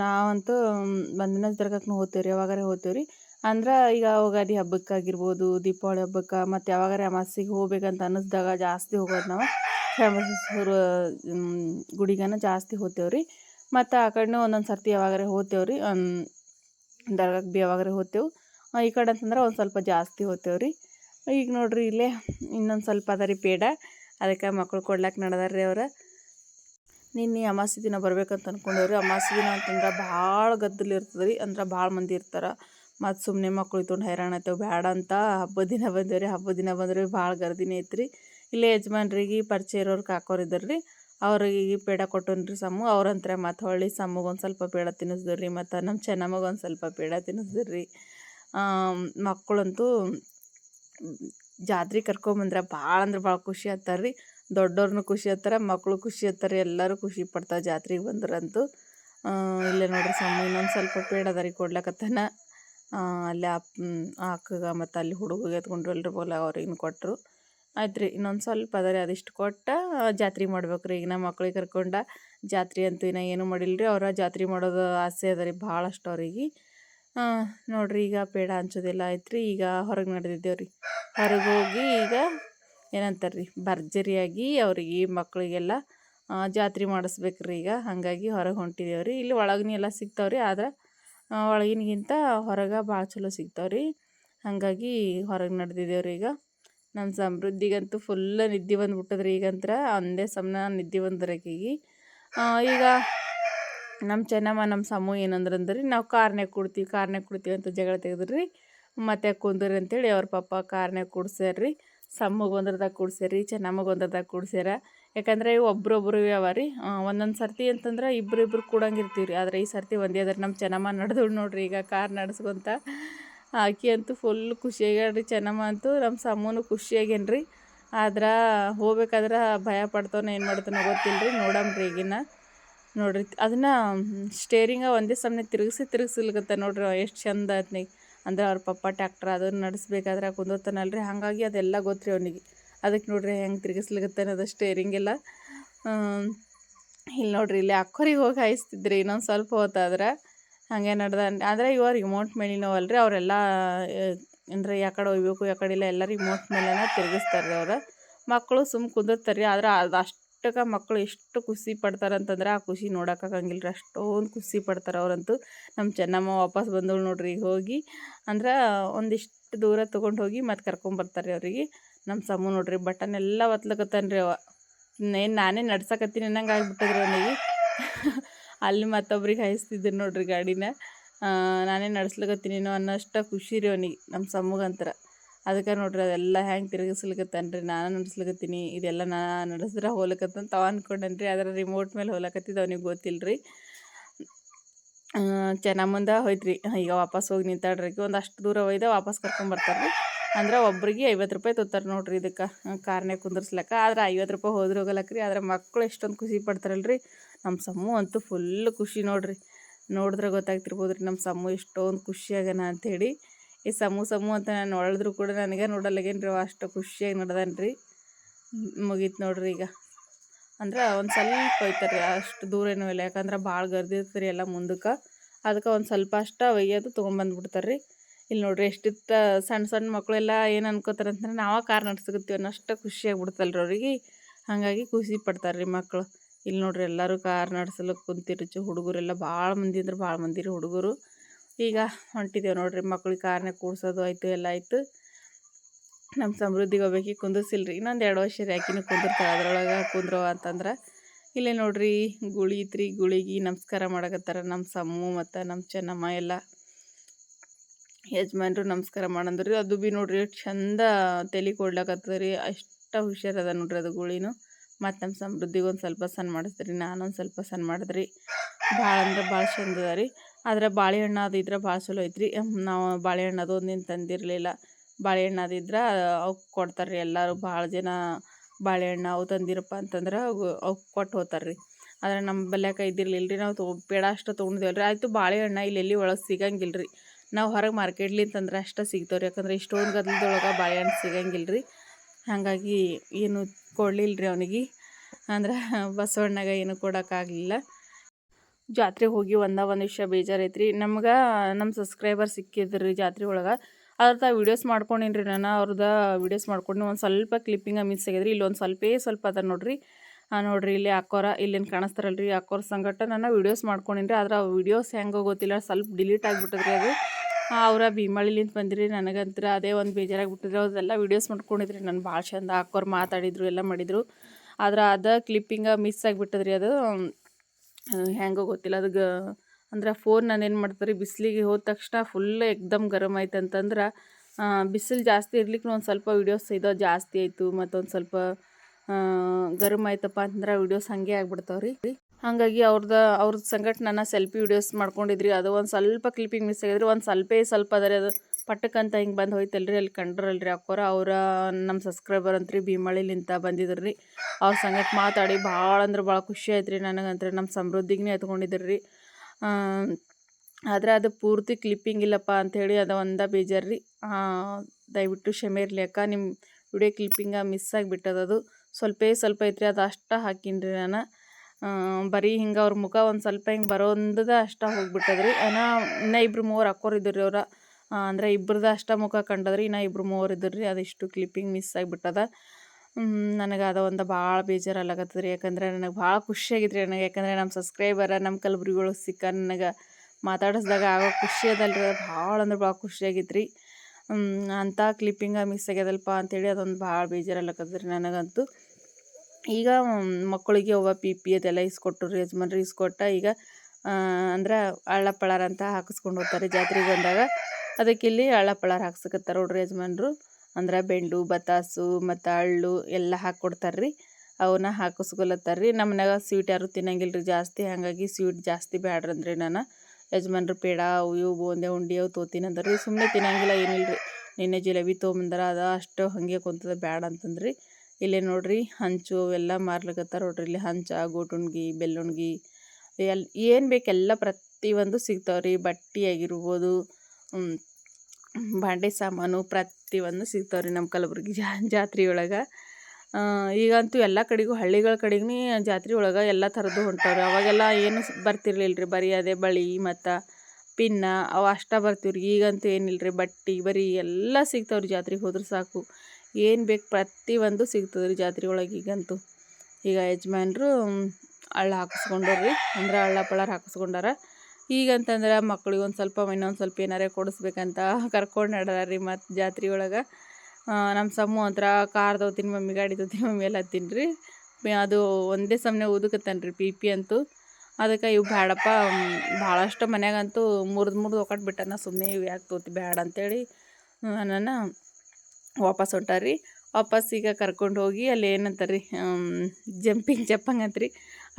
ನಾವಂತೂ ಬಂದಿ ನಮಸ್ ದರ್ಗಾಕ್ಕೆ ಹೋಗ್ತೇವೆ ರೀ, ಯಾವಾಗಾರೆ ಹೋಗ್ತೇವೆ ರೀ. ಅಂದ್ರೆ ಈಗ ಯುಗಾದಿ ಹಬ್ಬಕ್ಕಾಗಿರ್ಬೋದು, ದೀಪಾವಳಿ ಹಬ್ಬಕ್ಕೆ ಮತ್ತು ಯಾವಾಗಾರೆ ಅಮಾಸಿಗೆ ಹೋಗ್ಬೇಕಂತ ಅನ್ನಿಸ್ದಾಗ ಜಾಸ್ತಿ ಹೋಗೋದು ನಾವು. ಶರಣಬಸವೇಶ್ವರ ಗುಡಿಗನ ಜಾಸ್ತಿ ಹೋಗ್ತೇವೆ ರೀ. ಮತ್ತು ಆ ಕಡೆನೂ ಒಂದೊಂದು ಸರ್ತಿ ಯಾವಾಗಾರ ಹೋಗ್ತೇವೆ ರೀ ದರ್ಗಾಕ್ಕೆ ಭೀ ಯಾವಾಗಾರ ಹೋಗ್ತೇವೆ ಈ ಕಡೆ ಅಂತಂದ್ರೆ ಒಂದು ಸ್ವಲ್ಪ ಜಾಸ್ತಿ ಹೋಗ್ತೇವೆ ರೀ. ಈಗ ನೋಡಿರಿ ಇಲ್ಲೇ ಇನ್ನೊಂದು ಸ್ವಲ್ಪ ಅದ ರೀ ಪೇಡ, ಅದಕ್ಕೆ ಮಕ್ಕಳು ಕೊಡ್ಲಾಕೆ ನಡೆದಾರ ರೀ ಅವ್ರು. ನಿನ್ನೆ ಅಮಾಸಿ ದಿನ ಬರ್ಬೇಕಂತ ಅನ್ಕೊಂಡೇವ್ರಿ ಅಮಾಸಿ ದಿನ ಅಂತಂದ್ರೆ ಭಾಳ ಗದ್ದಲು ಇರ್ತದೆ ರೀ, ಅಂದ್ರೆ ಭಾಳ ಮಂದಿ ಇರ್ತಾರೆ. ಮತ್ತು ಸುಮ್ಮನೆ ಮಕ್ಳು ಇತ್ತು ಹೈರಾಣ ಆಯ್ತೇವೆ ಬೇಡ ಅಂತ ಹಬ್ಬದ ದಿನ ಬಂದೇವ್ರಿ ಹಬ್ಬದ ದಿನ ಬಂದ್ರೆ ಭಾಳ ಗರ್ದಿನೇ ಐತ್ರಿ. ಇಲ್ಲೇ ಯಜಮಾನ್ರಿಗೆ ಪರಿಚಯ ಇರೋರು ಕಾಕೋರು ಇದ್ದಾರೆ ರೀ. ಅವ್ರಿಗೆ ಪೇಡ ಕೊಟ್ಟನ್ರಿ ಸಮ್ಮು ಅವ್ರಂತ್ರ ಮತ್ತು ಹೊಳ್ಳಿ ಸಮ್ಮಗೆ ಒಂದು ಸ್ವಲ್ಪ ಪೇಡ ತಿನ್ನಿಸಿದ್ರು, ಮತ್ತು ನಮ್ಮ ಚೆನ್ನಮ್ಮಗೆ ಒಂದು ಸ್ವಲ್ಪ ಪೇಡ ತಿನ್ನಿಸಿದ್ರು. ಮಕ್ಕಳಂತೂ ಜಾತ್ರೆ ಕರ್ಕೊಂಬಂದ್ರೆ ಭಾಳ ಅಂದ್ರೆ ಭಾಳ ಖುಷಿ ಆಗ್ತಾರೆ ರೀ ದೊಡ್ಡವ್ರನ್ನೂ ಖುಷಿ ಆಗ್ತಾರೆ ಮಕ್ಕಳು ಖುಷಿ ಆಗ್ತಾರೆ, ಎಲ್ಲರೂ ಖುಷಿ ಪಡ್ತಾರೆ ಜಾತ್ರೆಗೆ ಬಂದ್ರಂತೂ. ಇಲ್ಲೇ ನೋಡ್ರಿ ಸಮ್ಮ, ಇನ್ನೊಂದು ಸ್ವಲ್ಪ ಪೇಡ ಅದ ರೀ ಕೊಡ್ಲಕತ್ತಾನ. ಅಲ್ಲಿ ಅಪ್ ಅಕ್ಕಗೆ ಮತ್ತು ಅಲ್ಲಿ ಹುಡುಗಗೆ ಎತ್ಕೊಂಡ್ರಲ್ರಿ ಬೋಲ ಅವ್ರಿಗೆ ಕೊಟ್ಟರು ಆಯ್ತು ರೀ ಇನ್ನೊಂದು ಸ್ವಲ್ಪ ಅದ ರೀ ಅದಿಷ್ಟು ಕೊಟ್ಟು ಜಾತ್ರೆ ಮಾಡ್ಬೇಕು ರೀ. ಈಗ ನಮ್ಮ ಮಕ್ಳಿಗೆ ಕರ್ಕೊಂಡ ಜಾತ್ರೆ ಅಂತೂ ಇನ್ನೂ ಏನೂ ಮಾಡಿಲ್ಲ ರೀ ಅವ್ರ ಜಾತ್ರೆ ಮಾಡೋದು ಆಸೆ ಅದ ರೀ ಭಾಳಷ್ಟು ಅವ್ರಿಗೆ. ನೋಡ್ರಿ, ಈಗ ಪೇಡ ಹಂಚೋದೆಲ್ಲ ಆಯ್ತು ರೀ ಈಗ ಹೊರಗೆ ನಡೆದಿದ್ದೇವೆ ರೀ ಹೊರಗೆ ಹೋಗಿ ಈಗ ಏನಂತಾರೆ ರೀ ಭರ್ಜರಿಯಾಗಿ ಅವರಿಗೆ ಮಕ್ಕಳಿಗೆಲ್ಲ ಜಾತ್ರೆ ಮಾಡಿಸ್ಬೇಕು ರೀ ಈಗ. ಹಾಗಾಗಿ ಹೊರಗೆ ಹೊಂಟಿದ್ದೇವೆ ರೀ ಇಲ್ಲಿ ಒಳಗಿನ ಎಲ್ಲ ಸಿಗ್ತಾವೆ ರೀ ಆದ್ರೆ ಒಳಗಿನಗಿಂತ ಹೊರಗೆ ಭಾಳ ಚಲೋ ಸಿಗ್ತಾವೆ ರೀ ಹಾಗಾಗಿ ಹೊರಗೆ ನಡೆದಿದ್ದೇವೆ ರೀ ಈಗ. ನಮ್ಮ ಸಮೃದ್ಧಿಗಂತೂ ಫುಲ್ ನಿದ್ದೆ ಬಂದ್ಬಿಟ್ಟದ್ರಿ ಈಗಂತ್ರ. ಅಂದೇ ಸಮನ ನಿದ್ದೆ ಬಂದ್ರೆ ಆಕಿಗೆ. ಈಗ ನಮ್ಮ ಚೆನ್ನಮ್ಮ ನಮ್ಮ ಸಮು ಏನಂದ್ರೆ ಅಂದ್ರೆ ನಾವು ಕಾರ್ನ್ಯಾಗ ಕೊಡ್ತೀವಿ ಕಾರ್ನ್ಯಾಗ ಕೊಡ್ತೀವಿ ಅಂತ ಜಗಳ ತೆಗೆದ್ರಿ. ಮತ್ತೆ ಕುಂದ್ರಿ ಅಂತೇಳಿ ಅವ್ರ ಪಾಪ ಕಾರ್ನ್ಯಾಗ ಕುಡ್ಸ್ಯಾರ ರೀ ಸಮ್ಮಗೆ ಒಂದ್ರದಾಗ ಕುಡ್ಸ್ಯಾರ ಚೆನ್ನಮ್ಮಗೆ ಒಂದ್ರದಾಗ ಕುಡ್ಸ್ಯಾರ. ಯಾಕಂದರೆ ಇವು ಒಬ್ರೊಬ್ರು ಅವ ರೀ ಒಂದೊಂದು ಸರ್ತಿ ಅಂತಂದ್ರೆ ಇಬ್ಬರು ಇಬ್ಬರು ಕೂಡಂಗಿರ್ತೀವಿ ರೀ ಆದರೆ ಈ ಸರ್ತಿ ಒಂದೇ ಅದ್ರ ನಮ್ಮ ಚೆನ್ನಮ್ಮ ನಡೆದು ನೋಡ್ರಿ ಈಗ ಕಾರ್ ನಡೆಸ್ಕೊಂತ. ಆಕಿ ಅಂತೂ ಫುಲ್ ಖುಷಿಯಾಗ್ಯಾಳ್ರಿ ಚೆನ್ನಮ್ಮ ಅಂತೂ ನಮ್ಮ ಸಮ್ಮನು ಖುಷಿಯಾಗೇನ್ರಿ. ಆದ್ರೆ ಹೋಗ್ಬೇಕಾದ್ರೆ ಭಯ ಪಡ್ತಾನೆ ಏನು ಮಾಡ್ತಾನೋ ಗೊತ್ತಿಲ್ಲ ರೀ ನೋಡಮ್ರಿ ಈಗಿನ. ನೋಡ್ರಿ, ಅದನ್ನು ಸ್ಟೇರಿಂಗ ಒಂದೇ ಸಮನೆ ತಿರುಗಿಸಿ ತಿರುಗಿಸ್ಲಿಕತ್ತ ನೋಡ್ರಿ ಎಷ್ಟು ಚಂದ ಆತ್ನಿ. ಅಂದ್ರೆ ಅವ್ರ ಪಪ್ಪ ಟ್ಯಾಕ್ಟ್ರ್ ಅದನ್ನು ನಡೆಸ್ಬೇಕಾದ್ರೆ ಕುಂದಿರ್ತಾನಲ್ರಿ ಹಾಗಾಗಿ ಅದೆಲ್ಲ ಗೊತ್ತ್ರಿ ಅವನಿಗೆ. ಅದಕ್ಕೆ ನೋಡ್ರಿ ಹೆಂಗೆ ತಿರುಗಿಸ್ಲಿಕತ್ತಾನ ಅದು ಸ್ಟೇರಿಂಗ್ ಎಲ್ಲ. ಇಲ್ಲಿ ನೋಡ್ರಿ, ಇಲ್ಲಿ ಅಕ್ಕೋರಿಗೆ ಹೋಗಿ ಹಾಯಿಸ್ತಿದ್ರಿ, ಇನ್ನೊಂದು ಸ್ವಲ್ಪ ಹೊತ್ತಾದ್ರೆ. ಹಾಗೆ ನಡ್ದ ಆದರೆ ಇವ ರಿಮೋಟ್ ಮೇಲಿನವಲ್ರಿ ಅವರೆಲ್ಲ ಅಂದರೆ ಯಾಕಡೆ ಒಯ್ಬೇಕು ಯಾಕಡೆ ಇಲ್ಲ, ಎಲ್ಲ ರಿಮೋಟ್ ಮೇಲೆನೇ ತಿರುಗಿಸ್ತಾರೆ ಅವ್ರು ಮಕ್ಕಳು ಸುಮ್ ಕುಂದಿರ್ತಾರೆ ರೀ ಆದ್ರೆ ಅದು ಅಷ್ಟಕ್ಕೆ ಮಕ್ಕಳು ಎಷ್ಟು ಖುಷಿ ಪಡ್ತಾರೆ ಅಂತಂದ್ರೆ ಆ ಖುಷಿ ನೋಡೋಕ್ಕಾಗಂಗಿಲ್ಲ ರೀ ಅಷ್ಟೊಂದು ಖುಷಿ ಪಡ್ತಾರೆ ಅವರಂತೂ. ನಮ್ಮ ಚೆನ್ನಮ್ಮ ವಾಪಸ್ ಬಂದಳು ನೋಡ್ರಿ ಈಗ ಹೋಗಿ. ಅಂದ್ರೆ ಒಂದಿಷ್ಟು ದೂರ ತೊಗೊಂಡು ಹೋಗಿ ಮತ್ತೆ ಕರ್ಕೊಂಬರ್ತಾರೆ ಅವ್ರಿಗೆ. ನಮ್ಮ ಸಮೂ ನೋಡ್ರಿ, ಬಟನ್ ಎಲ್ಲ ಒತ್ಲಕತ್ತಾನ ರೀ ಅವ ಏನು ನಾನೇ ನಡ್ಸಕತ್ತೀನಿ ಅನ್ನಂಗೆ ಆಗ್ಬಿಟ್ಟದ್ರಿ ಅವನಿಗೆ. ಅಲ್ಲಿ ಮತ್ತೊಬ್ರಿಗೆ ಹಾಯಿಸ್ತಿದ್ರು ನೋಡ್ರಿ ಗಾಡಿನ. ನಾನೇ ನಡ್ಸ್ಲಿಕತ್ತೀನೇನೋ ಅನ್ನೋಷ್ಟು ಖುಷಿ ರೀ ಅವನಿಗೆ ನಮ್ಮ ಸಮ್ಮಗಂತರ ಅದಕ್ಕೆ ನೋಡ್ರಿ ಅದೆಲ್ಲ ಹೆಂಗೆ ತಿರುಗಿಸ್ಲಿಕತ್ತಾನ ನಾನು ನಡೆಸ್ಲಿಕತ್ತೀನಿ, ಇದೆಲ್ಲ ನಾ ನಡೆಸಿದ್ರೆ ಹೋಲಕತ್ತಂತ ಅವ ಅನ್ಕೊಂಡೇನಿ ರೀ ಅದರ ರಿಮೋಟ್ ಮೇಲೆ ಹೋಲಕತ್ತಿದ್ದು ಅವ್ನಿಗೆ ಗೊತ್ತಿಲ್ಲ ರೀ ಮುಂದೆ ಹೋಯ್ತು ಈಗ ವಾಪಸ್ ಹೋಗಿ ನಿಂತಾಡ್ರಿ ಒಂದು ಅಷ್ಟು ದೂರ ಒಯ್ದ ವಾಪಸ್ ಕರ್ಕೊಂಬರ್ತಾರೆ ರೀ ಅಂದ್ರೆ ಒಬ್ರಿಗೆ ಐವತ್ತು ರೂಪಾಯಿ ತೊತ್ತಾರೆ ನೋಡ್ರಿ ಇದಕ್ಕೆ ಕಾರ್ನೇ ಕುಂದರ್ಸ್ಲಕ್ಕ, ಆದ್ರೆ ಐವತ್ತು ರೂಪಾಯಿ ಹೋದ್ರೆ ಹೋಗಲಕ್ಕ ರೀ ಆದ್ರೆ ಮಕ್ಕಳು ಎಷ್ಟೊಂದು ಖುಷಿ ಪಡ್ತಾರಲ್ರಿ. ನಮ್ಮ ಸಮ್ಮು ಅಂತೂ ಫುಲ್ ಖುಷಿ ನೋಡ್ರಿ. ನೋಡಿದ್ರೆ ಗೊತ್ತಾಗ್ತಿರ್ಬೋದು ರೀ ನಮ್ಮ ಸಮ್ಮು ಎಷ್ಟೊಂದು ಖುಷಿಯಾಗನ ಅಂಥೇಳಿ ಈ ಸಮ್ಮು ಸಮ್ಮು ಅಂತ ನಾನು ನೋಡಿದ್ರು ಕೂಡ ನನಗೆ ನೋಡಲ್ಲಗೇನು ರೀ ಅಷ್ಟು ಖುಷಿಯಾಗಿ ನಡ್ದಾನ ರೀ ಮುಗೀತು ನೋಡ್ರಿ ಈಗ. ಅಂದ್ರೆ ಒಂದು ಸ್ವಲ್ಪ ಒಯ್ತಾರೆ ರೀ ಅಷ್ಟು ದೂರ ಏನೂ ಇಲ್ಲ. ಯಾಕಂದ್ರೆ ಭಾಳ ಗರ್ದಿ ಇರ್ತದೆ ರೀ ಎಲ್ಲ ಮುಂದಕ್ಕೆ. ಅದಕ್ಕೆ ಒಂದು ಸ್ವಲ್ಪ ಅಷ್ಟ ಒಯ್ಯೋದು ತೊಗೊಂಬಂದ್ಬಿಡ್ತಾರೆ ರೀ ಇಲ್ಲಿ ನೋಡ್ರಿ ಎಷ್ಟಿತ್ತ ಸಣ್ಣ ಸಣ್ಣ ಮಕ್ಕಳೆಲ್ಲ ಏನು ಅನ್ಕೋತಾರೆ ಅಂತಂದ್ರೆ ನಾವೇ ಕಾರ್ ನಡ್ಸಕತ್ತೀವಿ ಅನ್ನೋಷ್ಟು ಖುಷಿಯಾಗಿ ಬಿಡ್ತಲ್ರಿ ಅವ್ರಿಗೆ. ಹಾಗಾಗಿ ಖುಷಿ ಪಡ್ತಾರೆ ರೀ ಮಕ್ಕಳು ಇಲ್ಲಿ ನೋಡ್ರಿ ಎಲ್ಲರೂ ಕಾರ್ ನಡ್ಸಲು ಕುಂತಿರ್ಚು. ಹುಡುಗರೆಲ್ಲ ಭಾಳ ಮಂದಿ ಅಂದ್ರೆ ಭಾಳ ಮಂದಿ ರೀ ಹುಡುಗರು. ಈಗ ಹೊಂಟಿದ್ದೇವೆ ನೋಡ್ರಿ ಮಕ್ಳಿಗೆ ಕಾರ್ನಾಗ ಕೂಡ್ಸೋದು ಆಯಿತು, ಎಲ್ಲ ಆಯಿತು. ನಮ್ಮ ಸಮೃದ್ಧಿಗೆ ಹೋಗ್ಬೇಕು ಕುಂದಿಸಿಲ್ರಿ ಇನ್ನೊಂದು ಎರಡು ವರ್ಷ ರೀ ಆಕಿನೂ ಕುಂದಿರ್ತಾಳೆ. ಅದ್ರೊಳಗೆ ಕುಂದ್ರವ ಅಂತಂದ್ರೆ ಇಲ್ಲೇ ನೋಡ್ರಿ ಗುಳಿ ಐತ್ರಿ ಗುಳಿಗೆ ನಮಸ್ಕಾರ ಮಾಡಕತ್ತಾರ. ನಮ್ಮ ಸಮ್ಮು ಮತ್ತು ನಮ್ಮ ಚೆನ್ನಮ್ಮ ಎಲ್ಲ ಯಜಮಾನ್ರು ನಮಸ್ಕಾರ ಮಾಡಂದ್ರಿ ಅದು ಭೀ ನೋಡ್ರಿ ಚಂದ ತಲೆ ಕೊಡ್ಲಕತ್ತದ ರೀ ಅಷ್ಟು ಹುಷಾರದ ನೋಡ್ರಿ ಅದು ಗುಳಿನೂ. ಮತ್ತು ನಮ್ಮ ಸಮೃದ್ಧಿಗೆ ಒಂದು ಸ್ವಲ್ಪ ಸಣ್ಣ ಮಾಡಿಸ್ದ್ರಿ ನಾನೊಂದು ಸ್ವಲ್ಪ ಸಣ್ಣ ಮಾಡಿದ್ರಿ. ಭಾಳ ಅಂದ್ರೆ ಭಾಳ ಚಂದ ಅದ ರೀ. ಆದ್ರೆ ಬಾಳೆಹಣ್ಣು ಅದು ಇದ್ರೆ ಭಾಳ ಚಲೋ ಐತ್ರಿ. ನಾವು ಬಾಳೆಹಣ್ಣು ಅದು ಒಂದಿನ ತಂದಿರಲಿಲ್ಲ. ಬಾಳೆಹಣ್ಣು ಅದಿದ್ರೆ ಅವ್ಕೆ ಕೊಡ್ತಾರೆ ರೀ ಎಲ್ಲರೂ. ಭಾಳ ಜನ ಬಾಳೆಹಣ್ಣು ಅವು ತಂದಿರಪ್ಪ ಅಂತಂದ್ರೆ ಅವು ಅವ್ಕೆ ಕೊಟ್ಟು ಹೋಗ್ತಾರೆ ರೀ ಆದ್ರೆ ನಮ್ಮ ಬಲ್ಯಾಕ ಇದ್ದಿರ್ಲಿಲ್ಲ ರೀ ನಾವು ತೊ, ಪೇಡ ಅಷ್ಟು ತೊಗೊಂಡಿದ್ದೇವಲ್ಲ ರೀ. ಆಯಿತು ಬಾಳೆಹಣ್ಣು ಇಲ್ಲಿ ಎಲ್ಲಿ ಒಳಗೆ ಸಿಗಂಗಿಲ್ಲ ರೀ ನಾವು ಹೊರಗೆ ಮಾರ್ಕೆಟ್ಲಿ ಅಂತಂದ್ರೆ ಅಷ್ಟೇ ಸಿಗ್ತಾವೆ ರೀ ಯಾಕಂದ್ರೆ ಇಷ್ಟೊಂದು ಗದ್ದಲದೊಳಗೆ ಬಾಳೆಹಣ್ಣು ಸಿಗಂಗಿಲ್ಲ ರೀ ಹಾಗಾಗಿ ಏನು ಕೊಡಲಿಲ್ಲ ರೀ ಅವನಿಗೆ. ಅಂದ್ರೆ ಬಸವಣ್ಣಗೆ ಏನು ಕೊಡೋಕ್ಕಾಗಲಿಲ್ಲ. ಜಾತ್ರೆಗೆ ಹೋಗಿ ಒಂದ ಒಂದು ವಿಷಯ ಬೇಜಾರೈತ್ರಿ. ನಮ್ಗೆ ನಮ್ಮ ಸಬ್ಸ್ಕ್ರೈಬರ್ ಸಿಕ್ಕಿದ್ರಿ ಜಾತ್ರೆ ಒಳಗೆ. ಅದ್ರ ವೀಡಿಯೋಸ್ ಮಾಡ್ಕೊಂಡಿನ್ರಿ ನಾನು. ಅವ್ರದ್ದು ವೀಡಿಯೋಸ್ ಮಾಡ್ಕೊಂಡು ಒಂದು ಸ್ವಲ್ಪ ಕ್ಲಿಪ್ಪಿಂಗ ಮಿಸ್ ಆಗ್ಯದ್ರಿ ಇಲ್ಲಿ ಒಂದು ಸ್ವಲ್ಪೇ ಸ್ವಲ್ಪ ಅದ ನೋಡ್ರಿ. ನೋಡ್ರಿ ಇಲ್ಲಿ ಅಕ್ಕೋರ ಇಲ್ಲೇನು ಕಾಣಿಸ್ತಾರಲ್ರಿ. ಅಕ್ಕೋರ ಸಂಗಟ ನಾನು ವೀಡಿಯೋಸ್ ಮಾಡ್ಕೊಂಡಿನ್ರಿ. ಆದ್ರೆ ಆ ವೀಡಿಯೋಸ್ ಹೆಂಗೆ ಗೊತ್ತಿಲ್ಲ ಸ್ವಲ್ಪ ಡಿಲೀಟ್ ಆಗಿಬಿಟ್ಟದ್ರಿ ಅದು. ಅವರ ಭೀಮಳಿಲಿಂದ ಬಂದಿರಿ, ನನಗಂತ್ರ ಅದೇ ಒಂದು ಬೇಜಾರಾಗಿಬಿಟ್ಟಿದ್ರೆ. ಅದೆಲ್ಲ ವೀಡಿಯೋಸ್ ಮಾಡ್ಕೊಂಡಿದ್ರಿ. ನಾನು ಭಾಳ ಚಂದ ಹಾಕೋರು ಮಾತಾಡಿದ್ರು, ಎಲ್ಲ ಮಾಡಿದರು. ಆದ್ರೆ ಅದು ಕ್ಲಿಪ್ಪಿಂಗ ಮಿಸ್ ಆಗಿಬಿಟ್ಟದ್ರಿ ಅದು. ಹೆಂಗೋ ಗೊತ್ತಿಲ್ಲ. ಅದು ಗ, ಅಂದ್ರೆ ಫೋನ್ ನಾನು ಏನು ಮಾಡ್ತಾರೆ ಬಿಸಿಲಿಗೆ ಹೋದ ತಕ್ಷಣ ಫುಲ್ ಎಕ್ದಮ್ ಗರಮ್ ಆಯ್ತು ಅಂತಂದ್ರೆ ಬಿಸಿಲು ಜಾಸ್ತಿ ಇರ್ಲಿಕ್ಕೆ ಒಂದು ಸ್ವಲ್ಪ ವೀಡಿಯೋಸ್ ಇದೋ ಜಾಸ್ತಿ ಆಯಿತು. ಮತ್ತೊಂದು ಸ್ವಲ್ಪ ಗರಮ್ ಆಯ್ತಪ್ಪ ಅಂತಂದ್ರೆ ವೀಡಿಯೋಸ್ ಹಂಗೆ ಆಗ್ಬಿಡ್ತಾವೆ ರೀ ಹಾಗಾಗಿ ಅವ್ರದ್ದು ಅವ್ರದ್ದು ಸಂಗಟ ನನ್ನ ಸೆಲ್ಫಿ ವೀಡಿಯೋಸ್ ಮಾಡ್ಕೊಂಡಿದ್ರಿ. ಅದು ಒಂದು ಸ್ವಲ್ಪ ಕ್ಲಿಪ್ಪಿಂಗ್ ಮಿಸ್ ಆಗಿದ್ರಿ ಒಂದು ಸ್ವಲ್ಪೇ ಸ್ವಲ್ಪ ಅದರ. ಅದು ಪಟ್ಟಕ್ಕಂತ ಹಿಂಗೆ ಬಂದು ಹೋಯ್ತಲ್ರಿ. ಅಲ್ಲಿ ಕಂಡ್ರಲ್ರಿ ಅಕ್ಕೋರ. ಅವರ ನಮ್ಮ ಸಬ್ಸ್ಕ್ರೈಬರ್ ಅಂತ್ರಿ ಭೀಮಳಿಲಿಂತ ಬಂದಿದ್ರು ರೀ ಅವ್ರ ಸಂಗಟ ಮಾತಾಡಿ ಭಾಳ ಅಂದ್ರೆ ಭಾಳ ಖುಷಿ ಆಯ್ತು ರೀ ನನಗಂತ್ರಿ. ನಮ್ಮ ಸಮೃದ್ಧಿಗೆ ಎತ್ಕೊಂಡಿದ್ರು ರೀ ಆದ್ರೆ ಅದು ಪೂರ್ತಿ ಕ್ಲಿಪ್ಪಿಂಗ್ ಇಲ್ಲಪ್ಪ ಅಂಥೇಳಿ ಅದು ಒಂದ ಬೇಜಾರು ರೀ ದಯವಿಟ್ಟು ಕ್ಷಮೆ ಇರಲಿ ಅಕ್ಕ ನಿಮ್ಮ ವಿಡಿಯೋ ಕ್ಲಿಪ್ಪಿಂಗ ಮಿಸ್ ಆಗಿಬಿಟ್ಟದದು ಸ್ವಲ್ಪೇ ಸ್ವಲ್ಪ ಐತ್ರಿ. ಅದು ಅಷ್ಟ ಹಾಕೀನಿ ರೀ ನಾನು. ಬರೀ ಹಿಂಗೆ ಅವ್ರ ಮುಖ ಒಂದು ಸ್ವಲ್ಪ ಹಿಂಗೆ ಬರೋಂದದ ಅಷ್ಟ ಹೋಗ್ಬಿಟ್ಟದ್ರಿ. ಏನೋ, ಇನ್ನೂ ಇಬ್ಬರು ಮೂವರು ಅಕ್ಕೋರು ಇದ್ದರು ಅವ್ರ. ಅಂದರೆ ಇಬ್ರದ್ದು ಅಷ್ಟ ಮುಖ ಕಂಡದ್ರಿ, ಇನ್ನೂ ಇಬ್ಬರು ಮೂವರು ಇದ್ದರು ರೀ ಅದಿಷ್ಟು ಕ್ಲಿಪ್ಪಿಂಗ್ ಮಿಸ್ ಆಗಿಬಿಟ್ಟದ. ನನಗೆ ಅದು ಒಂದು ಭಾಳ ಬೇಜಾರು ಅಲ್ಲಾಗತ್ತದ ರೀ ಯಾಕಂದ್ರೆ ನನಗೆ ಭಾಳ ಖುಷಿ ಆಗಿತ್ತು ರೀ ನನಗೆ. ಯಾಕಂದರೆ ನಮ್ಮ ಸಬ್ಸ್ಕ್ರೈಬರ ನಮ್ಮ ಕಲಬುರಿಗಳು ಸಿಕ್ಕ ನನಗೆ ಮಾತಾಡಿಸ್ದಾಗ ಆಗೋ ಖುಷಿ ಅದಲ್ರಿ. ಅದು ಭಾಳ ಅಂದ್ರೆ ಭಾಳ ಖುಷಿಯಾಗಿದ್ರಿ ಆಗಿತ್ತು ರೀ ಅಂಥ ಕ್ಲಿಪ್ಪಿಂಗ ಮಿಸ್ ಆಗ್ಯದಲ್ಪ ಅಂತೇಳಿ ಅದೊಂದು ಭಾಳ ಬೇಜಾರು ಅಲ್ಲಕತ್ತದ ರೀ ನನಗಂತೂ. ಈಗ ಮಕ್ಕಳಿಗೆ ಅವ ಪಿ ಪಿ ಅದೆಲ್ಲ ಇಸ್ಕೊಟ್ರು ಯಜಮಾನ್ರು ಇಸ್ಕೊಟ್ಟ, ಈಗ ಅಂದ್ರೆ ಹಳ್ಳ ಪಳಾರ ಅಂತ ಹಾಕಿಸ್ಕೊಂಡು ಹೋಗ್ತಾರೆ ಜಾತ್ರೆಗೆ ಬಂದಾಗ. ಅದಕ್ಕೆ ಇಲ್ಲಿ ಪಳಾರ ಹಾಕ್ಸಕತ್ತಾರ ನೋಡ್ರಿ ಯಜಮಾನ್ರು. ಅಂದ್ರೆ ಬೆಂಡು, ಬತಾಸು, ಮತ್ತು ಅಳ್ಳು ಎಲ್ಲ ಹಾಕ್ಕೊಡ್ತಾರೆ ರೀ. ಅವನ್ನ ಹಾಕಿಸ್ಕೊಲತ್ತಾರ ರೀ. ನಮ್ಮ ಮನ್ಯಾಗ ಸ್ವೀಟ್ ಯಾರು ತಿನ್ನಂಗಿಲ್ಲ ರೀ ಜಾಸ್ತಿ. ಹಾಗಾಗಿ ಸ್ವೀಟ್ ಜಾಸ್ತಿ ಬ್ಯಾಡ್ರಂದ್ರಿ ನಾನು. ಯಜಮಾನ್ರು ಪೇಡ, ಅವು ಇವು, ಬೂಂದೆ, ಉಂಡೆ ಅವು ತೋತೀನಿ ಅಂದ್ರೆ ರೀ. ಸುಮ್ಮನೆ ತಿನ್ನಂಗಿಲ್ಲ ಏನಿಲ್ಲ ರೀ ನಿನ್ನೆ ಜಿಲೇಬಿ ತೊಗೊಂಬಂದ್ರೆ, ಅದು ಅಷ್ಟು ಹಾಗೆ ಕುಂತದ ಬ್ಯಾಡ ಅಂತಂದ್ರಿ. ಇಲ್ಲೇ ನೋಡ್ರಿ ಹಂಚು ಅವೆಲ್ಲ ಮಾರ್ಲಿಕತ್ತಾರ ನೋಡ್ರಿ ಇಲ್ಲಿ ಹಂಚ, ಗೋಟುಣ್ಗಿ, ಬೆಲ್ಲುಣ್ಗಿ, ಎಲ್, ಏನು ಬೇಕೆಲ್ಲ ಪ್ರತಿಯೊಂದು ಸಿಗ್ತಾವೆ ರೀ. ಬಟ್ಟೆ ಆಗಿರ್ಬೋದು ಬಾಂಡೆ ಸಾಮಾನು ಪ್ರತಿಯೊಂದು ಸಿಗ್ತಾವೆ ರೀ ನಮ್ಮ ಕಲಬುರ್ಗಿ ಜಾತ್ರೆ ಒಳಗೆ. ಈಗಂತೂ ಎಲ್ಲ ಕಡೆಗೂ, ಹಳ್ಳಿಗಳ ಕಡೆಗೂ ಜಾತ್ರೆ ಒಳಗೆ ಎಲ್ಲ ಥರದ್ದು ಹೊಂಟಾವ್ರಿ ಅವಾಗೆಲ್ಲ ಏನು ಬರ್ತಿರ್ಲಿಲ್ಲ ರೀ. ಬರೀ ಅದೇ ಬಳಿ, ಮತ್ತು ಪಿನ್ನ, ಅವು ಅಷ್ಟ ಬರ್ತೀವ್ರಿ ಈಗಂತೂ ಏನಿಲ್ಲ ರೀ ಬಟ್ಟೆ, ಬರೀ ಎಲ್ಲ ಸಿಗ್ತಾವ್ರಿ ಜಾತ್ರೆಗೆ ಹೋದ್ರೆ ಸಾಕು. ಏನು ಬೇಕು ಪ್ರತಿಯೊಂದು ಸಿಗ್ತದೆ ರೀ ಜಾತ್ರೆ ಒಳಗೆ ಈಗಂತೂ. ಈಗ ಯಜಮಾನ್ರು ಹಳ್ಳ ಹಾಕಿಸ್ಕೊಂಡಾರ್ರಿ. ಅಂದ್ರೆ ಹಳ್ಳ ಪಳ್ಳಾರ ಹಾಕಿಸ್ಕೊಂಡಾರ. ಈಗಂತಂದ್ರೆ ಮಕ್ಳಿಗೆ ಒಂದು ಸ್ವಲ್ಪ ಇನ್ನೊಂದು ಸ್ವಲ್ಪ ಏನಾರೇ ಕೊಡಿಸ್ಬೇಕಂತ ಕರ್ಕೊಂಡು ನಡ್ದಾರ ರೀ ಮತ್ತು ಜಾತ್ರೆ ಒಳಗೆ. ನಮ್ಮ ಸಮ್ಮು ಒಂಥರ ಕಾರ್ ತೊಗೋತೀನಿ ಮಮ್ಮಿ, ಗಾಡಿ ತೊಗೋತೀನಿ ಮಮ್ಮಿ ಎಲ್ಲ ತಿನ್ರಿ ಅದು ಒಂದೇ ಸಮನೆ ಊದಕತ್ತಾನ ರೀ ಪಿ ಪಿ ಅಂತೂ. ಅದಕ್ಕೆ ಇವು ಬೇಡಪ್ಪ ಭಾಳಷ್ಟು ಮನ್ಯಾಗಂತೂ ಮುರಿದು ಮುರಿದು ಒಕ್ಕಟ್ಟು ಬಿಟ್ಟಾನ ಸುಮ್ಮನೆ ಇವು ಯಾಕೆ ತೋತಿ ಬೇಡ ಅಂತೇಳಿ. ನನ್ನ ವಾಪಸ್ ಹೊಂಟಾರ ವಾಪಸ್ ಈಗ ಕರ್ಕೊಂಡು ಹೋಗಿ ಅಲ್ಲಿ ಏನಂತಾರೆ ರೀ ಜಂಪಿಂಗ್ ಜಪ್ಪಂಗ್ ಅಂತ್ರಿ.